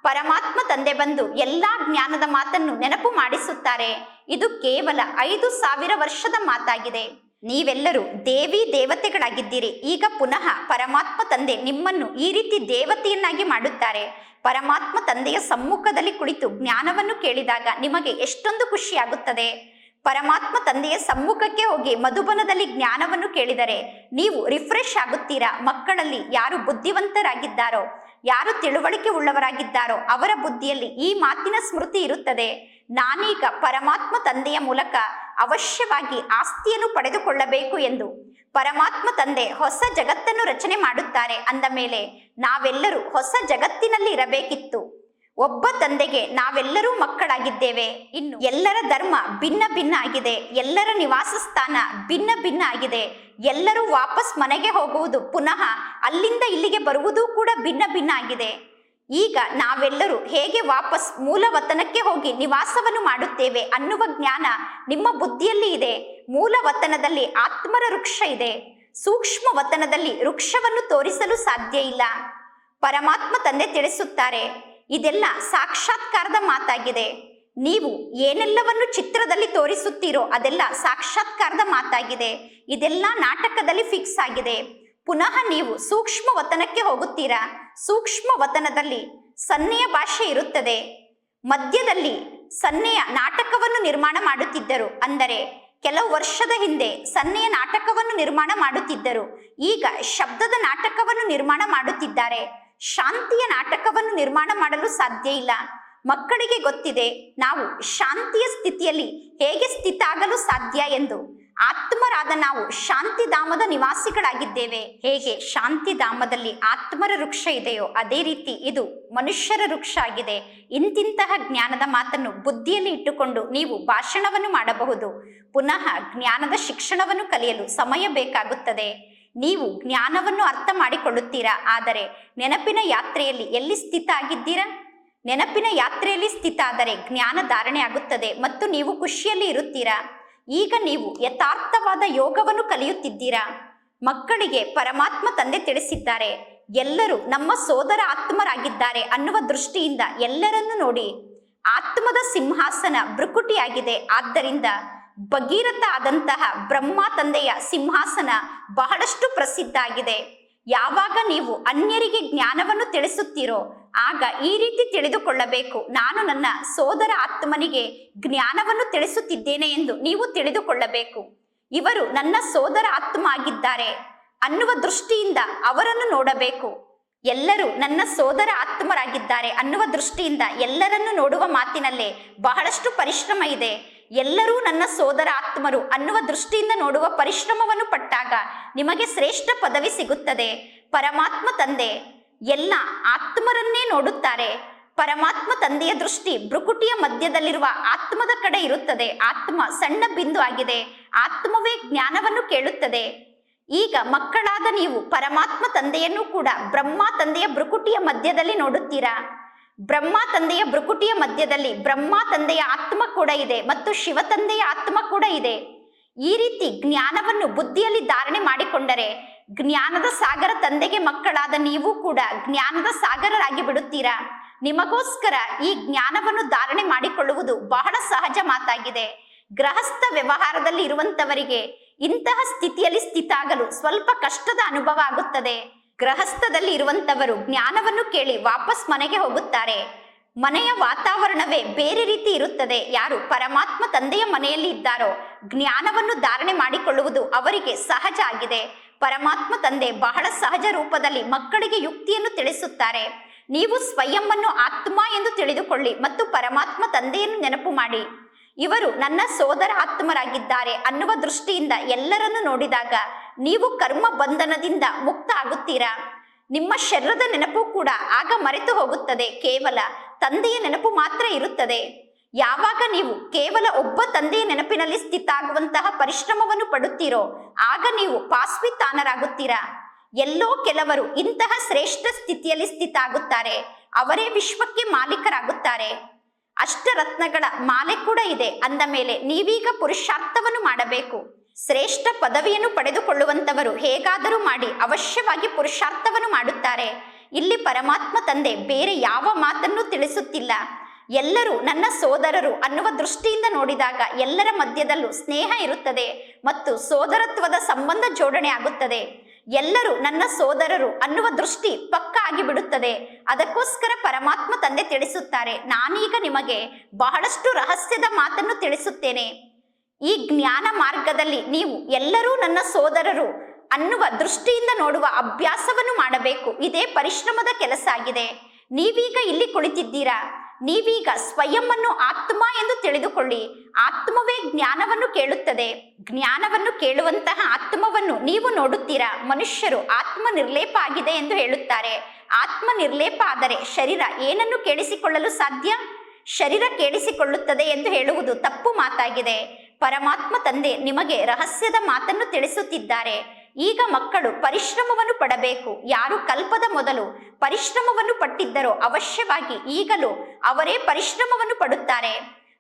ಪರಮಾತ್ಮ ತಂದೆ ಬಂದು ಎಲ್ಲಾ ಜ್ಞಾನದ ಮಾತನ್ನು ನೆನಪು ಮಾಡಿಸುತ್ತಾರೆ. ಇದು ಕೇವಲ ಐದು ಸಾವಿರ ವರ್ಷದ ಮಾತಾಗಿದೆ. ನೀವೆಲ್ಲರೂ ದೇವಿ ದೇವತೆಗಳಾಗಿದ್ದೀರಿ. ಈಗ ಪುನಃ ಪರಮಾತ್ಮ ತಂದೆ ನಿಮ್ಮನ್ನು ಈ ರೀತಿ ದೇವತೆಯನ್ನಾಗಿ ಮಾಡುತ್ತಾರೆ. ಪರಮಾತ್ಮ ತಂದೆಯ ಸಮ್ಮುಖದಲ್ಲಿ ಕುಳಿತು ಜ್ಞಾನವನ್ನು ಕೇಳಿದಾಗ ನಿಮಗೆ ಎಷ್ಟೊಂದು ಖುಷಿಯಾಗುತ್ತದೆ. ಪರಮಾತ್ಮ ತಂದೆಯ ಸಮ್ಮುಖಕ್ಕೆ ಹೋಗಿ ಮಧುಬನದಲ್ಲಿ ಜ್ಞಾನವನ್ನು ಕೇಳಿದರೆ ನೀವು ರಿಫ್ರೆಶ್ ಆಗುತ್ತೀರಾ? ಮಕ್ಕಳಲ್ಲಿ ಯಾರು ಬುದ್ಧಿವಂತರಾಗಿದ್ದಾರೋ? ಯಾರು ತಿಳುವಳಿಕೆ ಉಳ್ಳವರಾಗಿದ್ದಾರೋ ಅವರ ಬುದ್ಧಿಯಲ್ಲಿ ಈ ಮಾತಿನ ಸ್ಮೃತಿ ಇರುತ್ತದೆ. ನಾನೀಗ ಪರಮಾತ್ಮ ತಂದೆಯ ಮೂಲಕ ಅವಶ್ಯವಾಗಿ ಆಸ್ತಿಯನ್ನು ಪಡೆದುಕೊಳ್ಳಬೇಕು ಎಂದು ಪರಮಾತ್ಮ ತಂದೆ ಹೊಸ ಜಗತ್ತನ್ನು ರಚನೆ ಮಾಡುತ್ತಾರೆ ಅಂದ ಮೇಲೆ ನಾವೆಲ್ಲರೂ ಹೊಸ ಜಗತ್ತಿನಲ್ಲಿ ಇರಬೇಕಿತ್ತು. ಒಬ್ಬ ತಂದೆಗೆ ನಾವೆಲ್ಲರೂ ಮಕ್ಕಳಾಗಿದ್ದೇವೆ. ಇನ್ನು ಎಲ್ಲರ ಧರ್ಮ ಭಿನ್ನ ಭಿನ್ನ ಆಗಿದೆ. ಎಲ್ಲರ ನಿವಾಸ ಸ್ಥಾನ ಭಿನ್ನ ಭಿನ್ನ ಆಗಿದೆ. ಎಲ್ಲರೂ ವಾಪಸ್ ಮನೆಗೆ ಹೋಗುವುದು ಪುನಃ ಅಲ್ಲಿಂದ ಇಲ್ಲಿಗೆ ಬರುವುದೂ ಕೂಡ ಭಿನ್ನ ಭಿನ್ನ ಆಗಿದೆ. ಈಗ ನಾವೆಲ್ಲರೂ ಹೇಗೆ ವಾಪಸ್ ಮೂಲ ವತನಕ್ಕೆ ಹೋಗಿ ನಿವಾಸವನ್ನು ಮಾಡುತ್ತೇವೆ ಅನ್ನುವ ಜ್ಞಾನ ನಿಮ್ಮ ಬುದ್ಧಿಯಲ್ಲಿ ಇದೆ. ಮೂಲ ವತನದಲ್ಲಿ ಆತ್ಮರ ವೃಕ್ಷ ಇದೆ. ಸೂಕ್ಷ್ಮ ವತನದಲ್ಲಿ ವೃಕ್ಷವನ್ನು ತೋರಿಸಲು ಸಾಧ್ಯ ಇಲ್ಲ. ಪರಮಾತ್ಮ ತಂದೆ ತಿಳಿಸುತ್ತಾರೆ, ಇದೆಲ್ಲ ಸಾಕ್ಷಾತ್ಕಾರದ ಮಾತಾಗಿದೆ. ನೀವು ಏನೆಲ್ಲವನ್ನು ಚಿತ್ರದಲ್ಲಿ ತೋರಿಸುತ್ತೀರೋ ಅದೆಲ್ಲ ಸಾಕ್ಷಾತ್ಕಾರದ ಮಾತಾಗಿದೆ. ಇದೆಲ್ಲ ನಾಟಕದಲ್ಲಿ ಫಿಕ್ಸ್ ಆಗಿದೆ. ಪುನಃ ನೀವು ಸೂಕ್ಷ್ಮ ವತನಕ್ಕೆ ಹೋಗುತ್ತೀರಾ? ಸೂಕ್ಷ್ಮ ವತನದಲ್ಲಿ ಸನ್ನೆಯ ಭಾಷೆ ಇರುತ್ತದೆ. ಮಧ್ಯದಲ್ಲಿ ಸನ್ನೆಯ ನಾಟಕವನ್ನು ನಿರ್ಮಾಣ ಮಾಡುತ್ತಿದ್ದರು. ಅಂದರೆ ಕೆಲವು ವರ್ಷದ ಹಿಂದೆ ಸನ್ನೆಯ ನಾಟಕವನ್ನು ನಿರ್ಮಾಣ ಮಾಡುತ್ತಿದ್ದರು. ಈಗ ಶಬ್ದದ ನಾಟಕವನ್ನು ನಿರ್ಮಾಣ ಮಾಡುತ್ತಿದ್ದಾರೆ. ಶಾಂತಿಯ ನಾಟಕವನ್ನು ನಿರ್ಮಾಣ ಮಾಡಲು ಸಾಧ್ಯ ಇಲ್ಲ. ಮಕ್ಕಳಿಗೆ ಗೊತ್ತಿದೆ ನಾವು ಶಾಂತಿಯ ಸ್ಥಿತಿಯಲ್ಲಿ ಹೇಗೆ ಸ್ಥಿತ ಆಗಲು ಸಾಧ್ಯ ಎಂದು. ಆತ್ಮರಾದ ನಾವು ಶಾಂತಿಧಾಮದ ನಿವಾಸಿಗಳಾಗಿದ್ದೇವೆ. ಹೇಗೆ ಶಾಂತಿಧಾಮದಲ್ಲಿ ಆತ್ಮರ ವೃಕ್ಷ ಇದೆಯೋ ಅದೇ ರೀತಿ ಇದು ಮನುಷ್ಯರ ವೃಕ್ಷ ಆಗಿದೆ. ಇಂತಿಂತಹ ಜ್ಞಾನದ ಮಾತನ್ನು ಬುದ್ಧಿಯಲ್ಲಿ ಇಟ್ಟುಕೊಂಡು ನೀವು ಭಾಷಣವನ್ನು ಮಾಡಬಹುದು. ಪುನಃ ಜ್ಞಾನದ ಶಿಕ್ಷಣವನ್ನು ಕಲಿಯಲು ಸಮಯ ಬೇಕಾಗುತ್ತದೆ. ನೀವು ಜ್ಞಾನವನ್ನು ಅರ್ಥ ಮಾಡಿಕೊಳ್ಳುತ್ತೀರಾ? ಆದರೆ ನೆನಪಿನ ಯಾತ್ರೆಯಲ್ಲಿ ಎಲ್ಲಿ ಸ್ಥಿತ ಆಗಿದ್ದೀರಾ? ನೆನಪಿನ ಯಾತ್ರೆಯಲ್ಲಿ ಸ್ಥಿತ ಆದರೆ ಜ್ಞಾನ ಧಾರಣೆ ಆಗುತ್ತದೆ ಮತ್ತು ನೀವು ಖುಷಿಯಲ್ಲಿ ಇರುತ್ತೀರಾ? ಈಗ ನೀವು ಯಥಾರ್ಥವಾದ ಯೋಗವನ್ನು ಕಲಿಯುತ್ತಿದ್ದೀರಾ? ಮಕ್ಕಳಿಗೆ ಪರಮಾತ್ಮ ತಂದೆ ತಿಳಿಸಿದ್ದಾರೆ, ಎಲ್ಲರೂ ನಮ್ಮ ಸೋದರ ಆತ್ಮರಾಗಿದ್ದಾರೆ ಅನ್ನುವ ದೃಷ್ಟಿಯಿಂದ ಎಲ್ಲರನ್ನು ನೋಡಿ. ಆತ್ಮದ ಸಿಂಹಾಸನ ಭೃಕುಟಿಯಾಗಿದೆ ಆದ್ದರಿಂದ ಭಗೀರಥ ಆದಂತಹ ಬ್ರಹ್ಮ ತಂದೆಯ ಸಿಂಹಾಸನ ಬಹಳಷ್ಟು ಪ್ರಸಿದ್ಧ ಆಗಿದೆ. ಯಾವಾಗ ನೀವು ಅನ್ಯರಿಗೆ ಜ್ಞಾನವನ್ನು ತಿಳಿಸುತ್ತೀರೋ, ಆಗ ಈ ರೀತಿ ತಿಳಿದುಕೊಳ್ಳಬೇಕು. ನಾನು ನನ್ನ ಸೋದರ ಆತ್ಮನಿಗೆ ಜ್ಞಾನವನ್ನು ತಿಳಿಸುತ್ತಿದ್ದೇನೆ ಎಂದು ನೀವು ತಿಳಿದುಕೊಳ್ಳಬೇಕು. ಇವರು ನನ್ನ ಸೋದರ ಆತ್ಮ ಆಗಿದ್ದಾರೆ ಅನ್ನುವ ದೃಷ್ಟಿಯಿಂದ ಅವರನ್ನು ನೋಡಬೇಕು. ಎಲ್ಲರೂ ನನ್ನ ಸೋದರ ಆತ್ಮರಾಗಿದ್ದಾರೆ ಅನ್ನುವ ದೃಷ್ಟಿಯಿಂದ ಎಲ್ಲರನ್ನು ನೋಡುವ ಮಾತಿನಲ್ಲೇ ಬಹಳಷ್ಟು ಪರಿಶ್ರಮ ಇದೆ. ಎಲ್ಲರೂ ನನ್ನ ಸೋದರ ಆತ್ಮರು ಅನ್ನುವ ದೃಷ್ಟಿಯಿಂದ ನೋಡುವ ಪರಿಶ್ರಮವನ್ನು ಪಟ್ಟಾಗ ನಿಮಗೆ ಶ್ರೇಷ್ಠ ಪದವಿ ಸಿಗುತ್ತದೆ. ಪರಮಾತ್ಮ ತಂದೆ. ಎಲ್ಲ ಆತ್ಮರನ್ನೇ ನೋಡುತ್ತಾರೆ. ಪರಮಾತ್ಮ ತಂದೆಯ ದೃಷ್ಟಿ ಭ್ರುಕುಟಿಯ ಮಧ್ಯದಲ್ಲಿರುವ ಆತ್ಮದ ಕಡೆ ಇರುತ್ತದೆ. ಆತ್ಮ ಸಣ್ಣ ಬಿಂದು ಆಗಿದೆ. ಆತ್ಮವೇ ಜ್ಞಾನವನ್ನು ಕೇಳುತ್ತದೆ. ಈಗ ಮಕ್ಕಳಾದ ನೀವು ಪರಮಾತ್ಮ ತಂದೆಯನ್ನು ಕೂಡ ಬ್ರಹ್ಮ ತಂದೆಯ ಭ್ರುಕುಟಿಯ ಮಧ್ಯದಲ್ಲಿ ನೋಡುತ್ತೀರಾ? ಬ್ರಹ್ಮ ತಂದೆಯ ಭ್ರುಕುಟಿಯ ಮಧ್ಯದಲ್ಲಿ ಬ್ರಹ್ಮ ತಂದೆಯ ಆತ್ಮ ಕೂಡ ಇದೆ ಮತ್ತು ಶಿವ ತಂದೆಯ ಆತ್ಮ ಕೂಡ ಇದೆ. ಈ ರೀತಿ ಜ್ಞಾನವನ್ನು ಬುದ್ಧಿಯಲ್ಲಿ ಧಾರಣೆ ಮಾಡಿಕೊಂಡರೆ ಜ್ಞಾನದ ಸಾಗರ ತಂದೆಗೆ ಮಕ್ಕಳಾದ ನೀವು ಕೂಡ ಜ್ಞಾನದ ಸಾಗರರಾಗಿ ಬಿಡುತ್ತೀರಾ? ನಿಮಗೋಸ್ಕರ ಈ ಜ್ಞಾನವನ್ನು ಧಾರಣೆ ಮಾಡಿಕೊಳ್ಳುವುದು ಬಹಳ ಸಹಜ ಮಾತಾಗಿದೆ. ಗೃಹಸ್ಥ ವ್ಯವಹಾರದಲ್ಲಿ ಇರುವಂತವರಿಗೆ ಇಂತಹ ಸ್ಥಿತಿಯಲ್ಲಿ ಸ್ಥಿತಾಗಲು ಸ್ವಲ್ಪ ಕಷ್ಟದ ಅನುಭವ ಆಗುತ್ತದೆ. ಗೃಹಸ್ಥದಲ್ಲಿ ಇರುವಂತವರು ಜ್ಞಾನವನ್ನು ಕೇಳಿ ವಾಪಸ್ ಮನೆಗೆ ಹೋಗುತ್ತಾರೆ. ಮನೆಯ ವಾತಾವರಣವೇ ಬೇರೆ ರೀತಿ ಇರುತ್ತದೆ. ಯಾರು ಪರಮಾತ್ಮ ತಂದೆಯ ಮನೆಯಲ್ಲಿ ಇದ್ದಾರೋ ಜ್ಞಾನವನ್ನು ಧಾರಣೆ ಮಾಡಿಕೊಳ್ಳುವುದು ಅವರಿಗೆ ಸಹಜ ಆಗಿದೆ. ಪರಮಾತ್ಮ ತಂದೆ ಬಹಳ ಸಹಜ ರೂಪದಲ್ಲಿ ಮಕ್ಕಳಿಗೆ ಯುಕ್ತಿಯನ್ನು ತಿಳಿಸುತ್ತಾರೆ. ನೀವು ಸ್ವಯಂವನ್ನು ಆತ್ಮ ಎಂದು ತಿಳಿದುಕೊಳ್ಳಿ ಮತ್ತು ಪರಮಾತ್ಮ ತಂದೆಯನ್ನು ನೆನಪು ಮಾಡಿ. ಇವರು ನನ್ನ ಸೋದರ ಆತ್ಮರಾಗಿದ್ದಾರೆ ಅನ್ನುವ ದೃಷ್ಟಿಯಿಂದ ಎಲ್ಲರನ್ನು ನೋಡಿದಾಗ ನೀವು ಕರ್ಮ ಬಂಧನದಿಂದ ಮುಕ್ತ ಆಗುತ್ತೀರಾ ನಿಮ್ಮ ಶರೀರದ ನೆನಪು ಕೂಡ ಆಗ ಮರೆತು ಹೋಗುತ್ತದೆ, ಕೇವಲ ತಂದೆಯ ನೆನಪು ಮಾತ್ರ ಇರುತ್ತದೆ. ಯಾವಾಗ ನೀವು ಕೇವಲ ಒಬ್ಬ ತಂದೆಯ ನೆನಪಿನಲ್ಲಿ ಸ್ಥಿತ ಆಗುವಂತಹ ಪರಿಶ್ರಮವನ್ನು ಪಡುತ್ತೀರೋ, ಆಗ ನೀವು ಪಾಸ್ವಿತಾನರಾಗುತ್ತೀರಾ. ಎಲ್ಲೋ ಕೆಲವರು ಇಂತಹ ಶ್ರೇಷ್ಠ ಸ್ಥಿತಿಯಲ್ಲಿ ಸ್ಥಿತ ಆಗುತ್ತಾರೆ ಅವರೇ ವಿಶ್ವಕ್ಕೆ ಮಾಲೀಕರಾಗುತ್ತಾರೆ. ಅಷ್ಟರತ್ನಗಳ ಮಾಲೆ ಕೂಡ ಇದೆ, ಅಂದ ಮೇಲೆ ನೀವೀಗ ಪುರುಷಾರ್ಥವನ್ನು ಮಾಡಬೇಕು. ಶ್ರೇಷ್ಠ ಪದವಿಯನ್ನು ಪಡೆದುಕೊಳ್ಳುವಂತವರು ಹೇಗಾದರೂ ಮಾಡಿ ಅವಶ್ಯವಾಗಿ ಪುರುಷಾರ್ಥವನ್ನು ಮಾಡುತ್ತಾರೆ. ಇಲ್ಲಿ ಪರಮಾತ್ಮ ತಂದೆ ಬೇರೆ ಯಾವ ಮಾತನ್ನು ತಿಳಿಸುತ್ತಿಲ್ಲ. ಎಲ್ಲರೂ ನನ್ನ ಸೋದರರು ಅನ್ನುವ ದೃಷ್ಟಿಯಿಂದ ನೋಡಿದಾಗ ಎಲ್ಲರ ಮಧ್ಯದಲ್ಲೂ ಸ್ನೇಹ ಇರುತ್ತದೆ ಮತ್ತು ಸೋದರತ್ವದ ಸಂಬಂಧ ಜೋಡಣೆ ಆಗುತ್ತದೆ. ಎಲ್ಲರೂ ನನ್ನ ಸೋದರರು ಅನ್ನುವ ದೃಷ್ಟಿ ಪಕ್ಕ ಆಗಿಬಿಡುತ್ತದೆ. ಅದಕ್ಕೋಸ್ಕರ ಪರಮಾತ್ಮ ತಂದೆ ತಿಳಿಸುತ್ತಾರೆ. ನಾನೀಗ ನಿಮಗೆ ಬಹಳಷ್ಟು ರಹಸ್ಯದ ಮಾತನ್ನು ತಿಳಿಸುತ್ತೇನೆ. ಈ ಜ್ಞಾನ ಮಾರ್ಗದಲ್ಲಿ ನೀವು ಎಲ್ಲರೂ ನನ್ನ ಸೋದರರು ಅನ್ನುವ ದೃಷ್ಟಿಯಿಂದ ನೋಡುವ ಅಭ್ಯಾಸವನ್ನು ಮಾಡಬೇಕು. ಇದೇ ಪರಿಶ್ರಮದ ಕೆಲಸ ಆಗಿದೆ. ನೀವೀಗ ಇಲ್ಲಿ ಕುಳಿತಿದ್ದೀರಾ? ನೀವೀಗ ಸ್ವಯಂವನ್ನು ಆತ್ಮ ಎಂದು ತಿಳಿದುಕೊಳ್ಳಿ. ಆತ್ಮವೇ ಜ್ಞಾನವನ್ನು ಕೇಳುತ್ತದೆ. ಜ್ಞಾನವನ್ನು ಕೇಳುವಂತಹ ಆತ್ಮವನ್ನು ನೀವು ನೋಡುತ್ತೀರಾ? ಮನುಷ್ಯರು ಆತ್ಮ ನಿರ್ಲೇಪ ಆಗಿದೆ ಎಂದು ಹೇಳುತ್ತಾರೆ. ಆತ್ಮ ನಿರ್ಲೇಪ ಆದರೆ ಶರೀರ ಏನನ್ನು ಕೇಳಿಸಿಕೊಳ್ಳಲು ಸಾಧ್ಯ? ಶರೀರ ಕೇಳಿಸಿಕೊಳ್ಳುತ್ತದೆ ಎಂದು ಹೇಳುವುದು ತಪ್ಪು ಮಾತಾಗಿದೆ. ಪರಮಾತ್ಮ ತಂದೆ ನಿಮಗೆ ರಹಸ್ಯದ ಮಾತನ್ನು ತಿಳಿಸುತ್ತಿದ್ದಾರೆ. ಈಗ ಮಕ್ಕಳು ಪರಿಶ್ರಮವನ್ನು ಪಡಬೇಕು. ಯಾರು ಕಲ್ಪದ ಮೊದಲು ಪರಿಶ್ರಮವನ್ನು ಪಟ್ಟಿದ್ದರೋ ಅವಶ್ಯವಾಗಿ ಈಗಲೂ ಅವರೇ ಪರಿಶ್ರಮವನ್ನು ಪಡುತ್ತಾರೆ.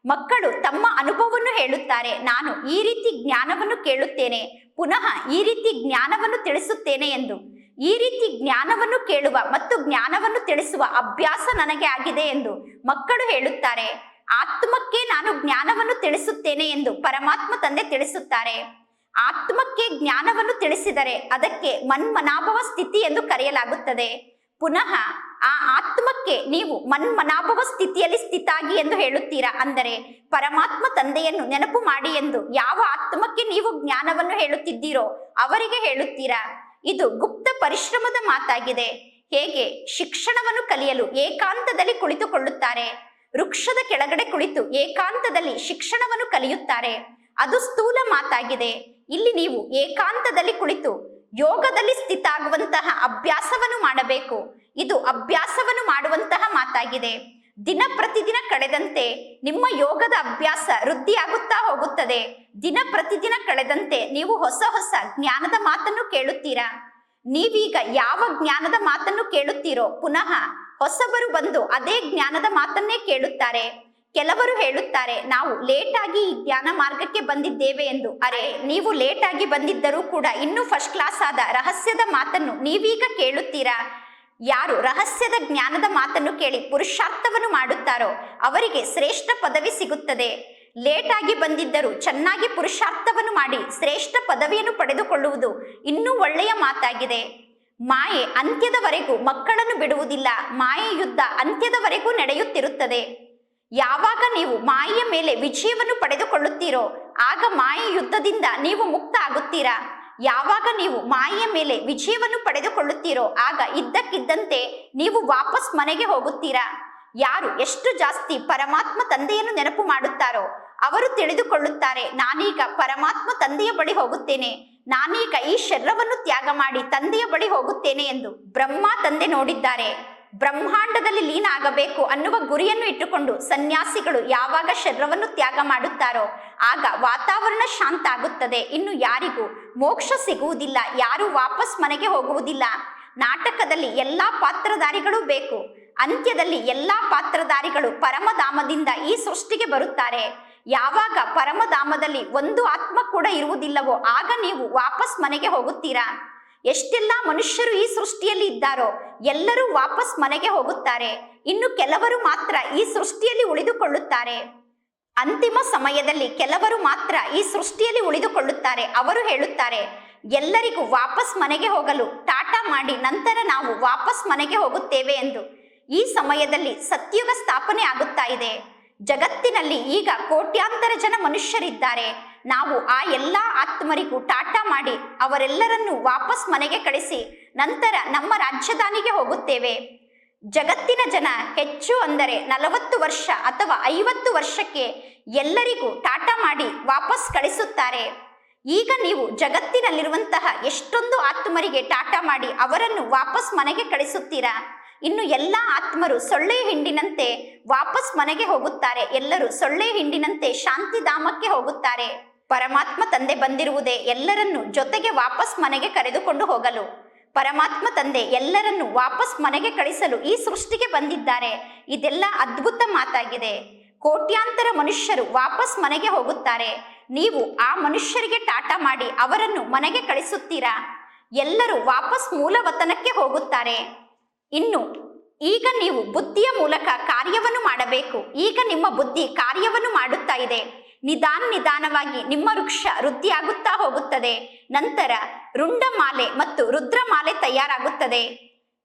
ಮಕ್ಕಳು ತಮ್ಮ ಅನುಭವವನ್ನು ಹೇಳುತ್ತಾರೆ. ನಾನು ಈ ರೀತಿ ಜ್ಞಾನವನ್ನು ಕೇಳುತ್ತೇನೆ. ಪುನಃ ಈ ರೀತಿ ಜ್ಞಾನವನ್ನು ತಿಳಿಸುತ್ತೇನೆ ಎಂದು. ಈ ರೀತಿ ಜ್ಞಾನವನ್ನು ಕೇಳುವ ಮತ್ತು ಜ್ಞಾನವನ್ನು ತಿಳಿಸುವ ಅಭ್ಯಾಸ ನನಗೆ ಆಗಿದೆ ಎಂದು ಮಕ್ಕಳು ಹೇಳುತ್ತಾರೆ. ಆತ್ಮಕ್ಕೆ ನಾನು ಜ್ಞಾನವನ್ನು ತಿಳಿಸುತ್ತೇನೆ ಎಂದು ಪರಮಾತ್ಮ ತಂದೆ ತಿಳಿಸುತ್ತಾರೆ. ಆತ್ಮಕ್ಕೆ ಜ್ಞಾನವನ್ನು ತಿಳಿಸಿದರೆ ಅದಕ್ಕೆ ಮನ್ಮನಾಭವ ಸ್ಥಿತಿ ಎಂದು ಕರೆಯಲಾಗುತ್ತದೆ. ಪುನಃ ಆ ಆತ್ಮಕ್ಕೆ ನೀವು ಮನ್ಮನಾಭವ ಸ್ಥಿತಿಯಲ್ಲಿ ಸ್ಥಿತಾಗಿ ಎಂದು ಹೇಳುತ್ತೀರಾ ಅಂದರೆ ಪರಮಾತ್ಮ ತಂದೆಯನ್ನು ನೆನಪು ಮಾಡಿ ಎಂದು ಯಾವ ಆತ್ಮಕ್ಕೆ ನೀವು ಜ್ಞಾನವನ್ನು ಹೇಳುತ್ತಿದ್ದೀರೋ ಅವರಿಗೆ ಹೇಳುತ್ತೀರಾ. ಇದು ಗುಪ್ತ ಪರಿಶ್ರಮದ ಮಾತಾಗಿದೆ. ಹೇಗೆ ಶಿಕ್ಷಣವನ್ನು ಕಲಿಯಲು ಏಕಾಂತದಲ್ಲಿ ಕುಳಿತುಕೊಳ್ಳುತ್ತಾರೆ. ವೃಕ್ಷದ ಕೆಳಗಡೆ ಕುಳಿತು ಏಕಾಂತದಲ್ಲಿ ಶಿಕ್ಷಣವನ್ನು ಕಲಿಯುತ್ತಾರೆ. ಅದು ಸ್ಥೂಲ ಮಾತಾಗಿದೆ. ಇಲ್ಲಿ ನೀವು ಏಕಾಂತದಲ್ಲಿ ಕುಳಿತು ಯೋಗದಲ್ಲಿ ಸ್ಥಿತ ಆಗುವಂತಹ ಅಭ್ಯಾಸವನ್ನು ಮಾಡಬೇಕು. ಇದು ಅಭ್ಯಾಸವನ್ನು ಮಾಡುವಂತಹ ಮಾತಾಗಿದೆ. ದಿನ ಪ್ರತಿದಿನ ಕಳೆದಂತೆ ನಿಮ್ಮ ಯೋಗದ ಅಭ್ಯಾಸ ವೃದ್ಧಿಯಾಗುತ್ತಾ ಹೋಗುತ್ತದೆ. ದಿನ ಪ್ರತಿದಿನ ಕಳೆದಂತೆ ನೀವು ಹೊಸ ಹೊಸ ಜ್ಞಾನದ ಮಾತನ್ನು ಕೇಳುತ್ತೀರಾ? ನೀವೀಗ ಯಾವ ಜ್ಞಾನದ ಮಾತನ್ನು ಕೇಳುತ್ತೀರೋ, ಪುನಃ ಹೊಸಬರು ಬಂದು ಅದೇ ಜ್ಞಾನದ ಮಾತನ್ನೇ ಕೇಳುತ್ತಾರೆ. ಕೆಲವರು ಹೇಳುತ್ತಾರೆ, ನಾವು ಲೇಟ್ ಆಗಿ ಈ ಜ್ಞಾನ ಮಾರ್ಗಕ್ಕೆ ಬಂದಿದ್ದೇವೆ ಎಂದು. ಅರೆ, ನೀವು ಲೇಟ್ ಆಗಿ ಬಂದಿದ್ದರೂ ಕೂಡ ಇನ್ನೂ ಫಸ್ಟ್ ಕ್ಲಾಸ್ ಆದ ರಹಸ್ಯದ ಮಾತನ್ನು ನೀವೀಗ ಕೇಳುತ್ತೀರಾ? ಯಾರು ರಹಸ್ಯದ ಜ್ಞಾನದ ಮಾತನ್ನು ಕೇಳಿ ಪುರುಷಾರ್ಥವನ್ನು ಮಾಡುತ್ತಾರೋ, ಅವರಿಗೆ ಶ್ರೇಷ್ಠ ಪದವಿ ಸಿಗುತ್ತದೆ. ಲೇಟ್ ಆಗಿ ಬಂದಿದ್ದರೂ ಚೆನ್ನಾಗಿ ಪುರುಷಾರ್ಥವನ್ನು ಮಾಡಿ ಶ್ರೇಷ್ಠ ಪದವಿಯನ್ನು ಪಡೆದುಕೊಳ್ಳುವುದು ಇನ್ನೂ ಒಳ್ಳೆಯ ಮಾತಾಗಿದೆ. ಮಾಯೆ ಅಂತ್ಯದವರೆಗೂ ಮಕ್ಕಳನ್ನು ಬಿಡುವುದಿಲ್ಲ. ಮಾಯೆ ಯುದ್ಧ ಅಂತ್ಯದವರೆಗೂ ನಡೆಯುತ್ತಿರುತ್ತದೆ. ಯಾವಾಗ ನೀವು ಮಾಯೆಯ ಮೇಲೆ ವಿಜಯವನ್ನು ಪಡೆದುಕೊಳ್ಳುತ್ತೀರೋ, ಆಗ ಮಾಯೆ ಯುದ್ಧದಿಂದ ನೀವು ಮುಕ್ತ ಆಗುತ್ತೀರಾ? ಯಾವಾಗ ನೀವು ಮಾಯೆಯ ಮೇಲೆ ವಿಜಯವನ್ನು ಪಡೆದುಕೊಳ್ಳುತ್ತೀರೋ, ಆಗ ಇದ್ದಕ್ಕಿದ್ದಂತೆ ನೀವು ವಾಪಸ್ ಮನೆಗೆ ಹೋಗುತ್ತೀರಾ? ಯಾರು ಎಷ್ಟು ಜಾಸ್ತಿ ಪರಮಾತ್ಮ ತಂದೆಯನ್ನು ನೆನಪು ಮಾಡುತ್ತಾರೋ ಅವರು ತಿಳಿದುಕೊಳ್ಳುತ್ತಾರೆ, ನಾನೀಗ ಪರಮಾತ್ಮ ತಂದೆಯ ಬಳಿ ಹೋಗುತ್ತೇನೆ, ನಾನೀಗ ಈ ಶರೀರವನ್ನು ತ್ಯಾಗ ಮಾಡಿ ತಂದೆಯ ಬಳಿ ಹೋಗುತ್ತೇನೆ ಎಂದು ಬ್ರಹ್ಮ ತಂದೆ ನೋಡಿದ್ದಾರೆ. ಬ್ರಹ್ಮಾಂಡದಲ್ಲಿ ಲೀನ ಆಗಬೇಕು ಅನ್ನುವ ಗುರಿಯನ್ನು ಇಟ್ಟುಕೊಂಡು ಸನ್ಯಾಸಿಗಳು ಯಾವಾಗ ಶರೀರವನ್ನು ತ್ಯಾಗ ಮಾಡುತ್ತಾರೋ, ಆಗ ವಾತಾವರಣ ಶಾಂತ ಆಗುತ್ತದೆ ಇನ್ನು ಯಾರಿಗೂ ಮೋಕ್ಷ ಸಿಗುವುದಿಲ್ಲ, ಯಾರು ವಾಪಸ್ ಮನೆಗೆ ಹೋಗುವುದಿಲ್ಲ. ನಾಟಕದಲ್ಲಿ ಎಲ್ಲಾ ಪಾತ್ರಧಾರಿಗಳು ಬೇಕು, ಅಂತ್ಯದಲ್ಲಿ ಎಲ್ಲಾ ಪಾತ್ರಧಾರಿಗಳು ಪರಮಧಾಮದಿಂದ ಈ ಸೃಷ್ಟಿಗೆ ಬರುತ್ತಾರೆ. ಯಾವಾಗ ಪರಮಧಾಮದಲ್ಲಿ ಒಂದು ಆತ್ಮ ಕೂಡ ಇರುವುದಿಲ್ಲವೋ ಆಗ ನೀವು ವಾಪಸ್ ಮನೆಗೆ ಹೋಗುತ್ತೀರಾ? ಎಷ್ಟೆಲ್ಲ ಮನುಷ್ಯರು ಈ ಸೃಷ್ಟಿಯಲ್ಲಿ ಇದ್ದಾರೋ ಎಲ್ಲರೂ ವಾಪಸ್ ಮನೆಗೆ ಹೋಗುತ್ತಾರೆ. ಇನ್ನು ಕೆಲವರು ಮಾತ್ರ ಈ ಸೃಷ್ಟಿಯಲ್ಲಿ ಉಳಿದುಕೊಳ್ಳುತ್ತಾರೆ. ಅಂತಿಮ ಸಮಯದಲ್ಲಿ ಕೆಲವರು ಮಾತ್ರ ಈ ಸೃಷ್ಟಿಯಲ್ಲಿ ಉಳಿದುಕೊಳ್ಳುತ್ತಾರೆ, ಅವರು ಹೇಳುತ್ತಾರೆ, ಎಲ್ಲರಿಗೂ ವಾಪಸ್ ಮನೆಗೆ ಹೋಗಲು ಟಾಟಾ ಮಾಡಿ ನಂತರ ನಾವು ವಾಪಸ್ ಮನೆಗೆ ಹೋಗುತ್ತೇವೆ ಎಂದು. ಈ ಸಮಯದಲ್ಲಿ ಸತ್ಯುಗ ಸ್ಥಾಪನೆ ಆಗುತ್ತಾ ಇದೆ. ಜಗತ್ತಿನಲ್ಲಿ ಈಗ ಕೋಟ್ಯಾಂತರ ಜನ ಮನುಷ್ಯರಿದ್ದಾರೆ. ನಾವು ಆ ಎಲ್ಲ ಆತ್ಮರಿಗೂ ಟಾಟಾ ಮಾಡಿ ಅವರೆಲ್ಲರನ್ನು ವಾಪಸ್ ಮನೆಗೆ ಕಳಿಸಿ ನಂತರ ನಮ್ಮ ರಾಜಧಾನಿಗೆ ಹೋಗುತ್ತೇವೆ. ಜಗತ್ತಿನ ಜನ ಹೆಚ್ಚು ಅಂದರೆ ನಲವತ್ತು ವರ್ಷ ಅಥವಾ ಐವತ್ತು ವರ್ಷಕ್ಕೆ ಎಲ್ಲರಿಗೂ ಟಾಟಾ ಮಾಡಿ ವಾಪಸ್ ಕಳಿಸುತ್ತಾರೆ. ಈಗ ನೀವು ಜಗತ್ತಿನಲ್ಲಿರುವಂತಹ ಎಷ್ಟೊಂದು ಆತ್ಮರಿಗೆ ಟಾಟಾ ಮಾಡಿ ಅವರನ್ನು ವಾಪಸ್ ಮನೆಗೆ ಕಳಿಸುತ್ತೀರಾ? ಇನ್ನು ಎಲ್ಲ ಆತ್ಮರು ಸೊಳ್ಳೆ ಹಿಂಡಿನಂತೆ ವಾಪಸ್ ಮನೆಗೆ ಹೋಗುತ್ತಾರೆ. ಎಲ್ಲರೂ ಸೊಳ್ಳೆ ಹಿಂಡಿನಂತೆ ಶಾಂತಿಧಾಮಕ್ಕೆ ಹೋಗುತ್ತಾರೆ. ಪರಮಾತ್ಮ ತಂದೆ ಬಂದಿರುವುದೇ ಎಲ್ಲರನ್ನು ಜೊತೆಗೆ ವಾಪಸ್ ಮನೆಗೆ ಕರೆದುಕೊಂಡು ಹೋಗಲು. ಪರಮಾತ್ಮ ತಂದೆ ಎಲ್ಲರನ್ನು ವಾಪಸ್ ಮನೆಗೆ ಕಳಿಸಲು ಈ ಸೃಷ್ಟಿಗೆ ಬಂದಿದ್ದಾರೆ. ಇದೆಲ್ಲ ಅದ್ಭುತ ಮಾತಾಗಿದೆ. ಕೋಟ್ಯಾಂತರ ಮನುಷ್ಯರು ವಾಪಸ್ ಮನೆಗೆ ಹೋಗುತ್ತಾರೆ. ನೀವು ಆ ಮನುಷ್ಯರಿಗೆ ಟಾಟಾ ಮಾಡಿ ಅವರನ್ನು ಮನೆಗೆ ಕಳಿಸುತ್ತೀರಾ? ಎಲ್ಲರೂ ವಾಪಸ್ ಮೂಲ ವತನಕ್ಕೆ ಹೋಗುತ್ತಾರೆ. ಇನ್ನು, ಈಗ ನೀವು ಬುದ್ಧಿಯ ಮೂಲಕ ಕಾರ್ಯವನ್ನು ಮಾಡಬೇಕು. ಈಗ ನಿಮ್ಮ ಬುದ್ಧಿ ಕಾರ್ಯವನ್ನು ಮಾಡುತ್ತಾ ಇದೆ. ನಿಧಾನ ನಿಧಾನವಾಗಿ ನಿಮ್ಮ ವೃಕ್ಷ ವೃದ್ಧಿಯಾಗುತ್ತಾ ಹೋಗುತ್ತದೆ. ನಂತರ ರುಂಡಮಾಲೆ ಮತ್ತು ರುದ್ರಮಾಲೆ ತಯಾರಾಗುತ್ತದೆ.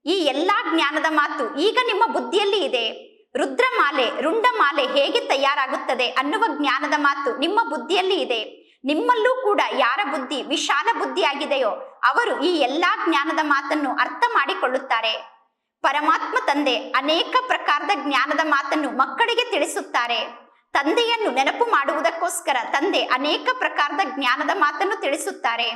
ಈ ಎಲ್ಲಾ ಜ್ಞಾನದ ಮಾತು ಈಗ ನಿಮ್ಮ ಬುದ್ಧಿಯಲ್ಲಿ ಇದೆ. ರುದ್ರಮಾಲೆ, ರುಂಡಮಾಲೆ ಹೇಗೆ ತಯಾರಾಗುತ್ತದೆ ಅನ್ನುವ ಜ್ಞಾನದ ಮಾತು ನಿಮ್ಮ ಬುದ್ಧಿಯಲ್ಲಿ ಇದೆ. ನಿಮ್ಮಲ್ಲೂ ಕೂಡ ಯಾರ ಬುದ್ಧಿ ವಿಶಾಲ ಬುದ್ಧಿಯಾಗಿದೆಯೋ, ಅವರು ಈ ಎಲ್ಲಾ ಜ್ಞಾನದ ಮಾತನ್ನು ಅರ್ಥ ಮಾಡಿಕೊಳ್ಳುತ್ತಾರೆ. ಪರಮಾತ್ಮ ತಂದೆ ಅನೇಕ ಪ್ರಕಾರದ ಜ್ಞಾನದ ಮಾತನ್ನು ಮಕ್ಕಳಿಗೆ ತಿಳಿಸುತ್ತಾರೆ. ತಂದೆಯನ್ನು ನೆನಪು ಮಾಡುವುದಕ್ಕೋಸ್ಕರ ತಂದೆ ಅನೇಕ ಪ್ರಕಾರದ ಜ್ಞಾನದ ಮಾತನ್ನು ತಿಳಿಸುತ್ತಾರೆ.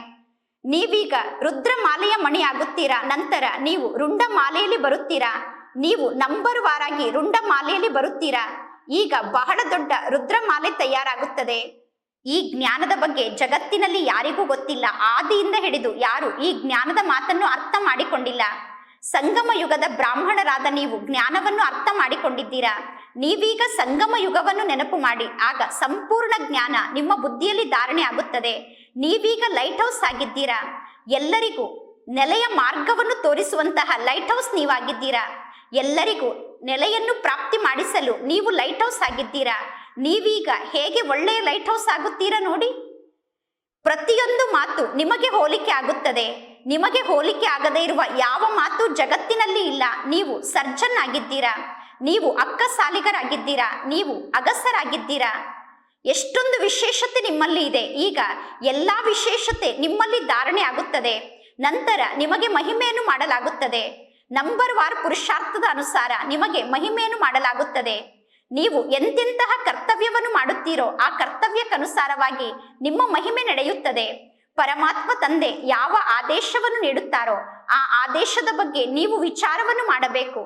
ನೀವೀಗ ರುದ್ರಮಾಲೆಯ ಮಾಲೆಯ ಮಣಿಯಾಗುತ್ತೀರಾ? ನಂತರ ನೀವು ರುಂಡ ಮಾಲೆಯಲ್ಲಿ ಬರುತ್ತೀರಾ? ನೀವು ನಂಬರ್ ವಾರಾಗಿ ರುಂಡಮಾಲೆಯಲ್ಲಿ ಬರುತ್ತೀರಾ? ಈಗ ಬಹಳ ದೊಡ್ಡ ರುದ್ರಮಾಲೆ ತಯಾರಾಗುತ್ತದೆ. ಈ ಜ್ಞಾನದ ಬಗ್ಗೆ ಜಗತ್ತಿನಲ್ಲಿ ಯಾರಿಗೂ ಗೊತ್ತಿಲ್ಲ. ಆದಿಯಿಂದ ಹಿಡಿದು ಯಾರು ಈ ಜ್ಞಾನದ ಮಾತನ್ನು ಅರ್ಥ ಮಾಡಿಕೊಂಡಿಲ್ಲ. ಸಂಗಮ ಯುಗದ ಬ್ರಾಹ್ಮಣರಾದ ನೀವು ಜ್ಞಾನವನ್ನು ಅರ್ಥ ಮಾಡಿಕೊಂಡಿದ್ದೀರಾ? ನೀವೀಗ ಸಂಗಮ ಯುಗವನ್ನು ನೆನಪು ಮಾಡಿ. ಆಗ ಸಂಪೂರ್ಣ ಜ್ಞಾನ ನಿಮ್ಮ ಬುದ್ಧಿಯಲ್ಲಿ ಧಾರಣೆ ಆಗುತ್ತದೆ. ನೀವೀಗ ಲೈಟ್ ಹೌಸ್ ಆಗಿದ್ದೀರಾ? ಎಲ್ಲರಿಗೂ ನೆಲೆಯ ಮಾರ್ಗವನ್ನು ತೋರಿಸುವಂತಹ ಲೈಟ್ ಹೌಸ್ ನೀವಾಗಿದ್ದೀರಾ? ಎಲ್ಲರಿಗೂ ನೆಲೆಯನ್ನು ಪ್ರಾಪ್ತಿ ಮಾಡಿಸಲು ನೀವು ಲೈಟ್ ಹೌಸ್ ಆಗಿದ್ದೀರಾ? ನೀವೀಗ ಹೇಗೆ ಒಳ್ಳೆಯ ಲೈಟ್ ಹೌಸ್ ಆಗುತ್ತೀರಾ ನೋಡಿ. ಪ್ರತಿಯೊಂದು ಮಾತು ನಿಮಗೆ ಹೋಲಿಕೆ ಆಗುತ್ತದೆ. ನಿಮಗೆ ಹೋಲಿಕೆ ಆಗದೇ ಇರುವ ಯಾವ ಮಾತು ಜಗತ್ತಿನಲ್ಲಿ ಇಲ್ಲ. ನೀವು ಸರ್ಜನ್ ಆಗಿದ್ದೀರಾ ನೀವು ಅಕ್ಕ ಸಾಲಿಗರಾಗಿದ್ದೀರಾ ನೀವು ಅಗಸರಾಗಿದ್ದೀರಾ? ಎಷ್ಟೊಂದು ವಿಶೇಷತೆ ನಿಮ್ಮಲ್ಲಿ ಇದೆ. ಈಗ ಎಲ್ಲ ವಿಶೇಷತೆ ನಿಮ್ಮಲ್ಲಿ ಧಾರಣೆ ಆಗುತ್ತದೆ. ನಂತರ ನಿಮಗೆ ಮಹಿಮೆಯನ್ನು ಮಾಡಲಾಗುತ್ತದೆ. ನಂಬರ್ ವಾರ್ ಪುರುಷಾರ್ಥದ ಅನುಸಾರ ನಿಮಗೆ ಮಹಿಮೆಯನ್ನು ಮಾಡಲಾಗುತ್ತದೆ. ನೀವು ಎಂತೆಂತಹ ಕರ್ತವ್ಯವನ್ನು ಮಾಡುತ್ತೀರೋ ಆ ಕರ್ತವ್ಯಕ್ಕನುಸಾರವಾಗಿ ನಿಮ್ಮ ಮಹಿಮೆ ನಡೆಯುತ್ತದೆ. ಪರಮಾತ್ಮ ತಂದೆ ಯಾವ ಆದೇಶವನ್ನು ನೀಡುತ್ತಾರೋ ಆ ಆದೇಶದ ಬಗ್ಗೆ ನೀವು ವಿಚಾರವನ್ನು ಮಾಡಬೇಕು.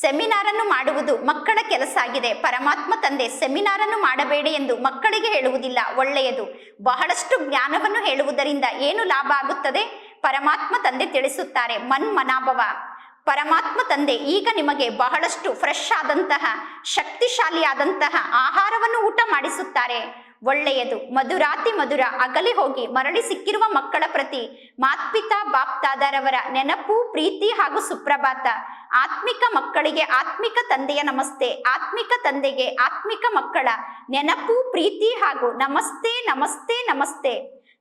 ಸೆಮಿನಾರ್ ಅನ್ನು ಮಾಡುವುದು ಮಕ್ಕಳ ಕೆಲಸ ಆಗಿದೆ. ಪರಮಾತ್ಮ ತಂದೆ ಸೆಮಿನಾರ್ ಅನ್ನು ಮಾಡಬೇಡಿ ಎಂದು ಮಕ್ಕಳಿಗೆ ಹೇಳುವುದಿಲ್ಲ. ಒಳ್ಳೆಯದು. ಬಹಳಷ್ಟು ಜ್ಞಾನವನ್ನು ಹೇಳುವುದರಿಂದ ಏನು ಲಾಭ ಆಗುತ್ತದೆ? ಪರಮಾತ್ಮ ತಂದೆ ತಿಳಿಸುತ್ತಾರೆ, ಮನ್ ಮನಾಭವ. ಪರಮಾತ್ಮ ತಂದೆ ಈಗ ನಿಮಗೆ ಬಹಳಷ್ಟು ಫ್ರೆಶ್ ಆದಂತಹ, ಶಕ್ತಿಶಾಲಿಯಾದಂತಹ ಆಹಾರವನ್ನು ಊಟ ಮಾಡಿಸುತ್ತಾರೆ. ಒಳ್ಳೆಯದು. ಮಧುರಾತಿ ಮಧುರ, ಅಗಲಿ ಹೋಗಿ ಮರಳಿ ಸಿಕ್ಕಿರುವ ಮಕ್ಕಳ ಪ್ರತಿ ಮಾತ್ಪಿತಾ ಬಾಪ್ತಾದರವರ ನೆನಪು, ಪ್ರೀತಿ ಹಾಗೂ ಸುಪ್ರಭಾತ. ಆತ್ಮಿಕ ಮಕ್ಕಳಿಗೆ ಆತ್ಮಿಕ ತಂದೆಯ ನಮಸ್ತೆ, ಆತ್ಮಿಕ ತಂದೆಗೆ ಆತ್ಮಿಕ ಮಕ್ಕಳ ನೆನಪು, ಪ್ರೀತಿ ಹಾಗೂ ನಮಸ್ತೆ ನಮಸ್ತೆ ನಮಸ್ತೆ.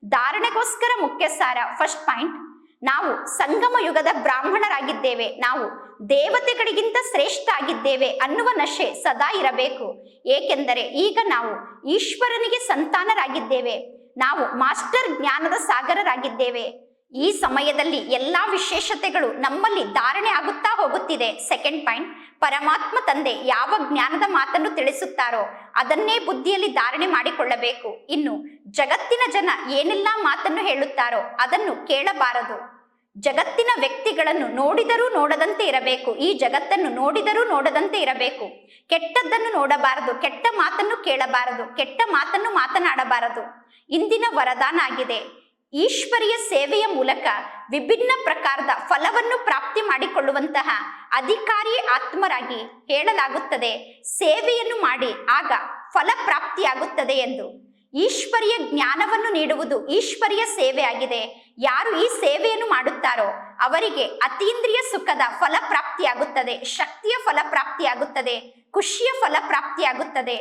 ಧಾರಣೆಗೋಸ್ಕರ ಮುಖ್ಯ ಸಾರ ಫಸ್ಟ್ ಪಾಯಿಂಟ್ ನಾವು ಸಂಗಮ ಯುಗದ ಬ್ರಾಹ್ಮಣರಾಗಿದ್ದೇವೆ. ನಾವು ದೇವತೆಗಳಿಗಿಂತ ಶ್ರೇಷ್ಠ ಆಗಿದ್ದೇವೆ ಅನ್ನುವ ನಶೆ ಸದಾ ಇರಬೇಕು. ಏಕೆಂದರೆ ಈಗ ನಾವು ಈಶ್ವರನಿಗೆ ಸಂತಾನರಾಗಿದ್ದೇವೆ. ನಾವು ಮಾಸ್ಟರ್ ಜ್ಞಾನದ ಸಾಗರರಾಗಿದ್ದೇವೆ. ಈ ಸಮಯದಲ್ಲಿ ಎಲ್ಲಾ ವಿಶೇಷತೆಗಳು ನಮ್ಮಲ್ಲಿ ಧಾರಣೆ ಆಗುತ್ತಾ ಹೋಗುತ್ತಿದೆ. ಸೆಕೆಂಡ್ ಪಾಯಿಂಟ್ ಪರಮಾತ್ಮ ತಂದೆ ಯಾವ ಜ್ಞಾನದ ಮಾತನ್ನು ತಿಳಿಸುತ್ತಾರೋ ಅದನ್ನೇ ಬುದ್ಧಿಯಲ್ಲಿ ಧಾರಣೆ ಮಾಡಿಕೊಳ್ಳಬೇಕು. ಇನ್ನು ಜಗತ್ತಿನ ಜನ ಏನೆಲ್ಲಾ ಮಾತನ್ನು ಹೇಳುತ್ತಾರೋ ಅದನ್ನು ಕೇಳಬಾರದು. ಜಗತ್ತಿನ ವ್ಯಕ್ತಿಗಳನ್ನು ನೋಡಿದರೂ ನೋಡದಂತೆ ಇರಬೇಕು. ಈ ಜಗತ್ತನ್ನು ನೋಡಿದರೂ ನೋಡದಂತೆ ಇರಬೇಕು. ಕೆಟ್ಟದ್ದನ್ನು ನೋಡಬಾರದು, ಕೆಟ್ಟ ಮಾತನ್ನು ಕೇಳಬಾರದು, ಕೆಟ್ಟ ಮಾತನ್ನು ಮಾತನಾಡಬಾರದು. ಇಂದಿನ ವರದಾನ ಆಗಿದೆ. ಈಶ್ವರಿಯ ಸೇವೆಯ ಮೂಲಕ ವಿಭಿನ್ನ ಪ್ರಕಾರದ ಫಲವನ್ನು ಪ್ರಾಪ್ತಿ ಮಾಡಿಕೊಳ್ಳುವಂತಹ ಅಧಿಕಾರಿ ಆತ್ಮರಾಗಿ ಹೇಳಲಾಗುತ್ತದೆ. ಸೇವೆಯನ್ನು ಮಾಡಿ ಆಗ ಫಲ ಪ್ರಾಪ್ತಿಯಾಗುತ್ತದೆ ಎಂದು. ಈಶ್ವರಿಯ ಜ್ಞಾನವನ್ನು ನೀಡುವುದು ಈಶ್ವರಿಯ ಸೇವೆ ಆಗಿದೆ. ಯಾರು ಈ ಸೇವೆಯನ್ನು ಮಾಡುತ್ತಾರೋ ಅವರಿಗೆ ಅತೀಂದ್ರಿಯ ಸುಖದ ಫಲ ಪ್ರಾಪ್ತಿಯಾಗುತ್ತದೆ, ಶಕ್ತಿಯ ಫಲ ಪ್ರಾಪ್ತಿಯಾಗುತ್ತದೆ, ಖುಷಿಯ ಫಲ ಪ್ರಾಪ್ತಿಯಾಗುತ್ತದೆ.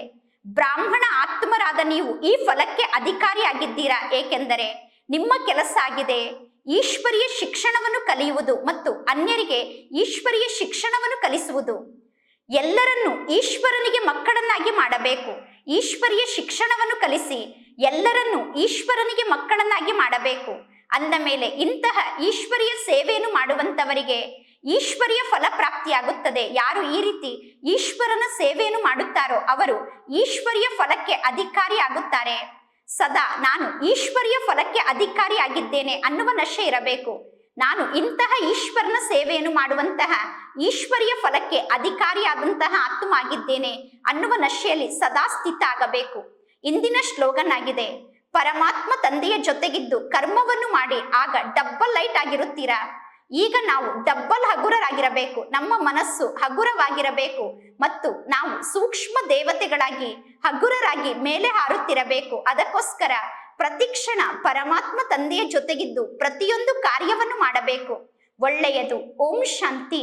ಬ್ರಾಹ್ಮಣ ಆತ್ಮರಾದ ನೀವು ಈ ಫಲಕ್ಕೆ ಅಧಿಕಾರಿಯಾಗಿದ್ದೀರಾ? ಏಕೆಂದರೆ ನಿಮ್ಮ ಕೆಲಸ ಆಗಿದೆ. ಈಶ್ವರೀಯ ಶಿಕ್ಷಣವನ್ನು ಕಲಿಯುವುದು ಮತ್ತು ಅನ್ಯರಿಗೆ ಈಶ್ವರೀಯ ಶಿಕ್ಷಣವನ್ನು ಕಲಿಸುವುದು. ಎಲ್ಲರನ್ನು ಈಶ್ವರನಿಗೆ ಮಕ್ಕಳನ್ನಾಗಿ ಮಾಡಬೇಕು. ಈಶ್ವರಿಯ ಶಿಕ್ಷಣವನ್ನು ಕಲಿಸಿ ಎಲ್ಲರನ್ನು ಈಶ್ವರನಿಗೆ ಮಕ್ಕಳನ್ನಾಗಿ ಮಾಡಬೇಕು. ಅಂದ ಮೇಲೆ ಇಂತಹ ಈಶ್ವರಿಯ ಸೇವೆಯನ್ನು ಮಾಡುವಂತವರಿಗೆ ಈಶ್ವರಿಯ ಫಲ ಪ್ರಾಪ್ತಿಯಾಗುತ್ತದೆ ಯಾರು ಈ ರೀತಿ ಈಶ್ವರನ ಸೇವೆಯನ್ನು ಮಾಡುತ್ತಾರೋ ಅವರು ಈಶ್ವರಿಯ ಫಲಕ್ಕೆ ಅಧಿಕಾರಿಯಾಗುತ್ತಾರೆ ಸದಾ ನಾನು ಈಶ್ವರಿಯ ಫಲಕ್ಕೆ ಅಧಿಕಾರಿಯಾಗಿದ್ದೇನೆ ಅನ್ನುವ ನಶೆ ಇರಬೇಕು. ನಾನು ಇಂತಹ ಈಶ್ವರನ ಸೇವೆಯನ್ನು ಮಾಡುವಂತಹ ಈಶ್ವರಿಯ ಫಲಕ್ಕೆ ಅಧಿಕಾರಿಯಾದಂತಹ ಆತ್ಮ ಆಗಿದ್ದೇನೆ ಅನ್ನುವ ನಶೆಯಲ್ಲಿ ಸದಾ ಸ್ಥಿತ ಆಗಬೇಕು. ಇಂದಿನ ಸ್ಲೋಗನ್ ಆಗಿದೆ ಪರಮಾತ್ಮ ತಂದೆಯ ಜೊತೆಗಿದ್ದು ಕರ್ಮವನ್ನು ಮಾಡಿ ಆಗ ಡಬ್ಬಲ್ ಲೈಟ್ ಆಗಿರುತ್ತೀರಾ? ಈಗ ನಾವು ಡಬ್ಬಲ್ ಹಗುರರಾಗಿರಬೇಕು, ನಮ್ಮ ಮನಸ್ಸು ಹಗುರವಾಗಿರಬೇಕು ಮತ್ತು ನಾವು ಸೂಕ್ಷ್ಮ ದೇವತೆಗಳಾಗಿ ಹಗುರರಾಗಿ ಮೇಲೆ ಹಾರುತ್ತಿರಬೇಕು. ಅದಕ್ಕೋಸ್ಕರ ಪ್ರತಿಕ್ಷಣ ಪರಮಾತ್ಮ ತಂದೆಯ ಜೊತೆಗಿದ್ದು ಪ್ರತಿಯೊಂದು ಕಾರ್ಯವನ್ನು ಮಾಡಬೇಕು. ಒಳ್ಳೆಯದು. ಓಂ ಶಾಂತಿ.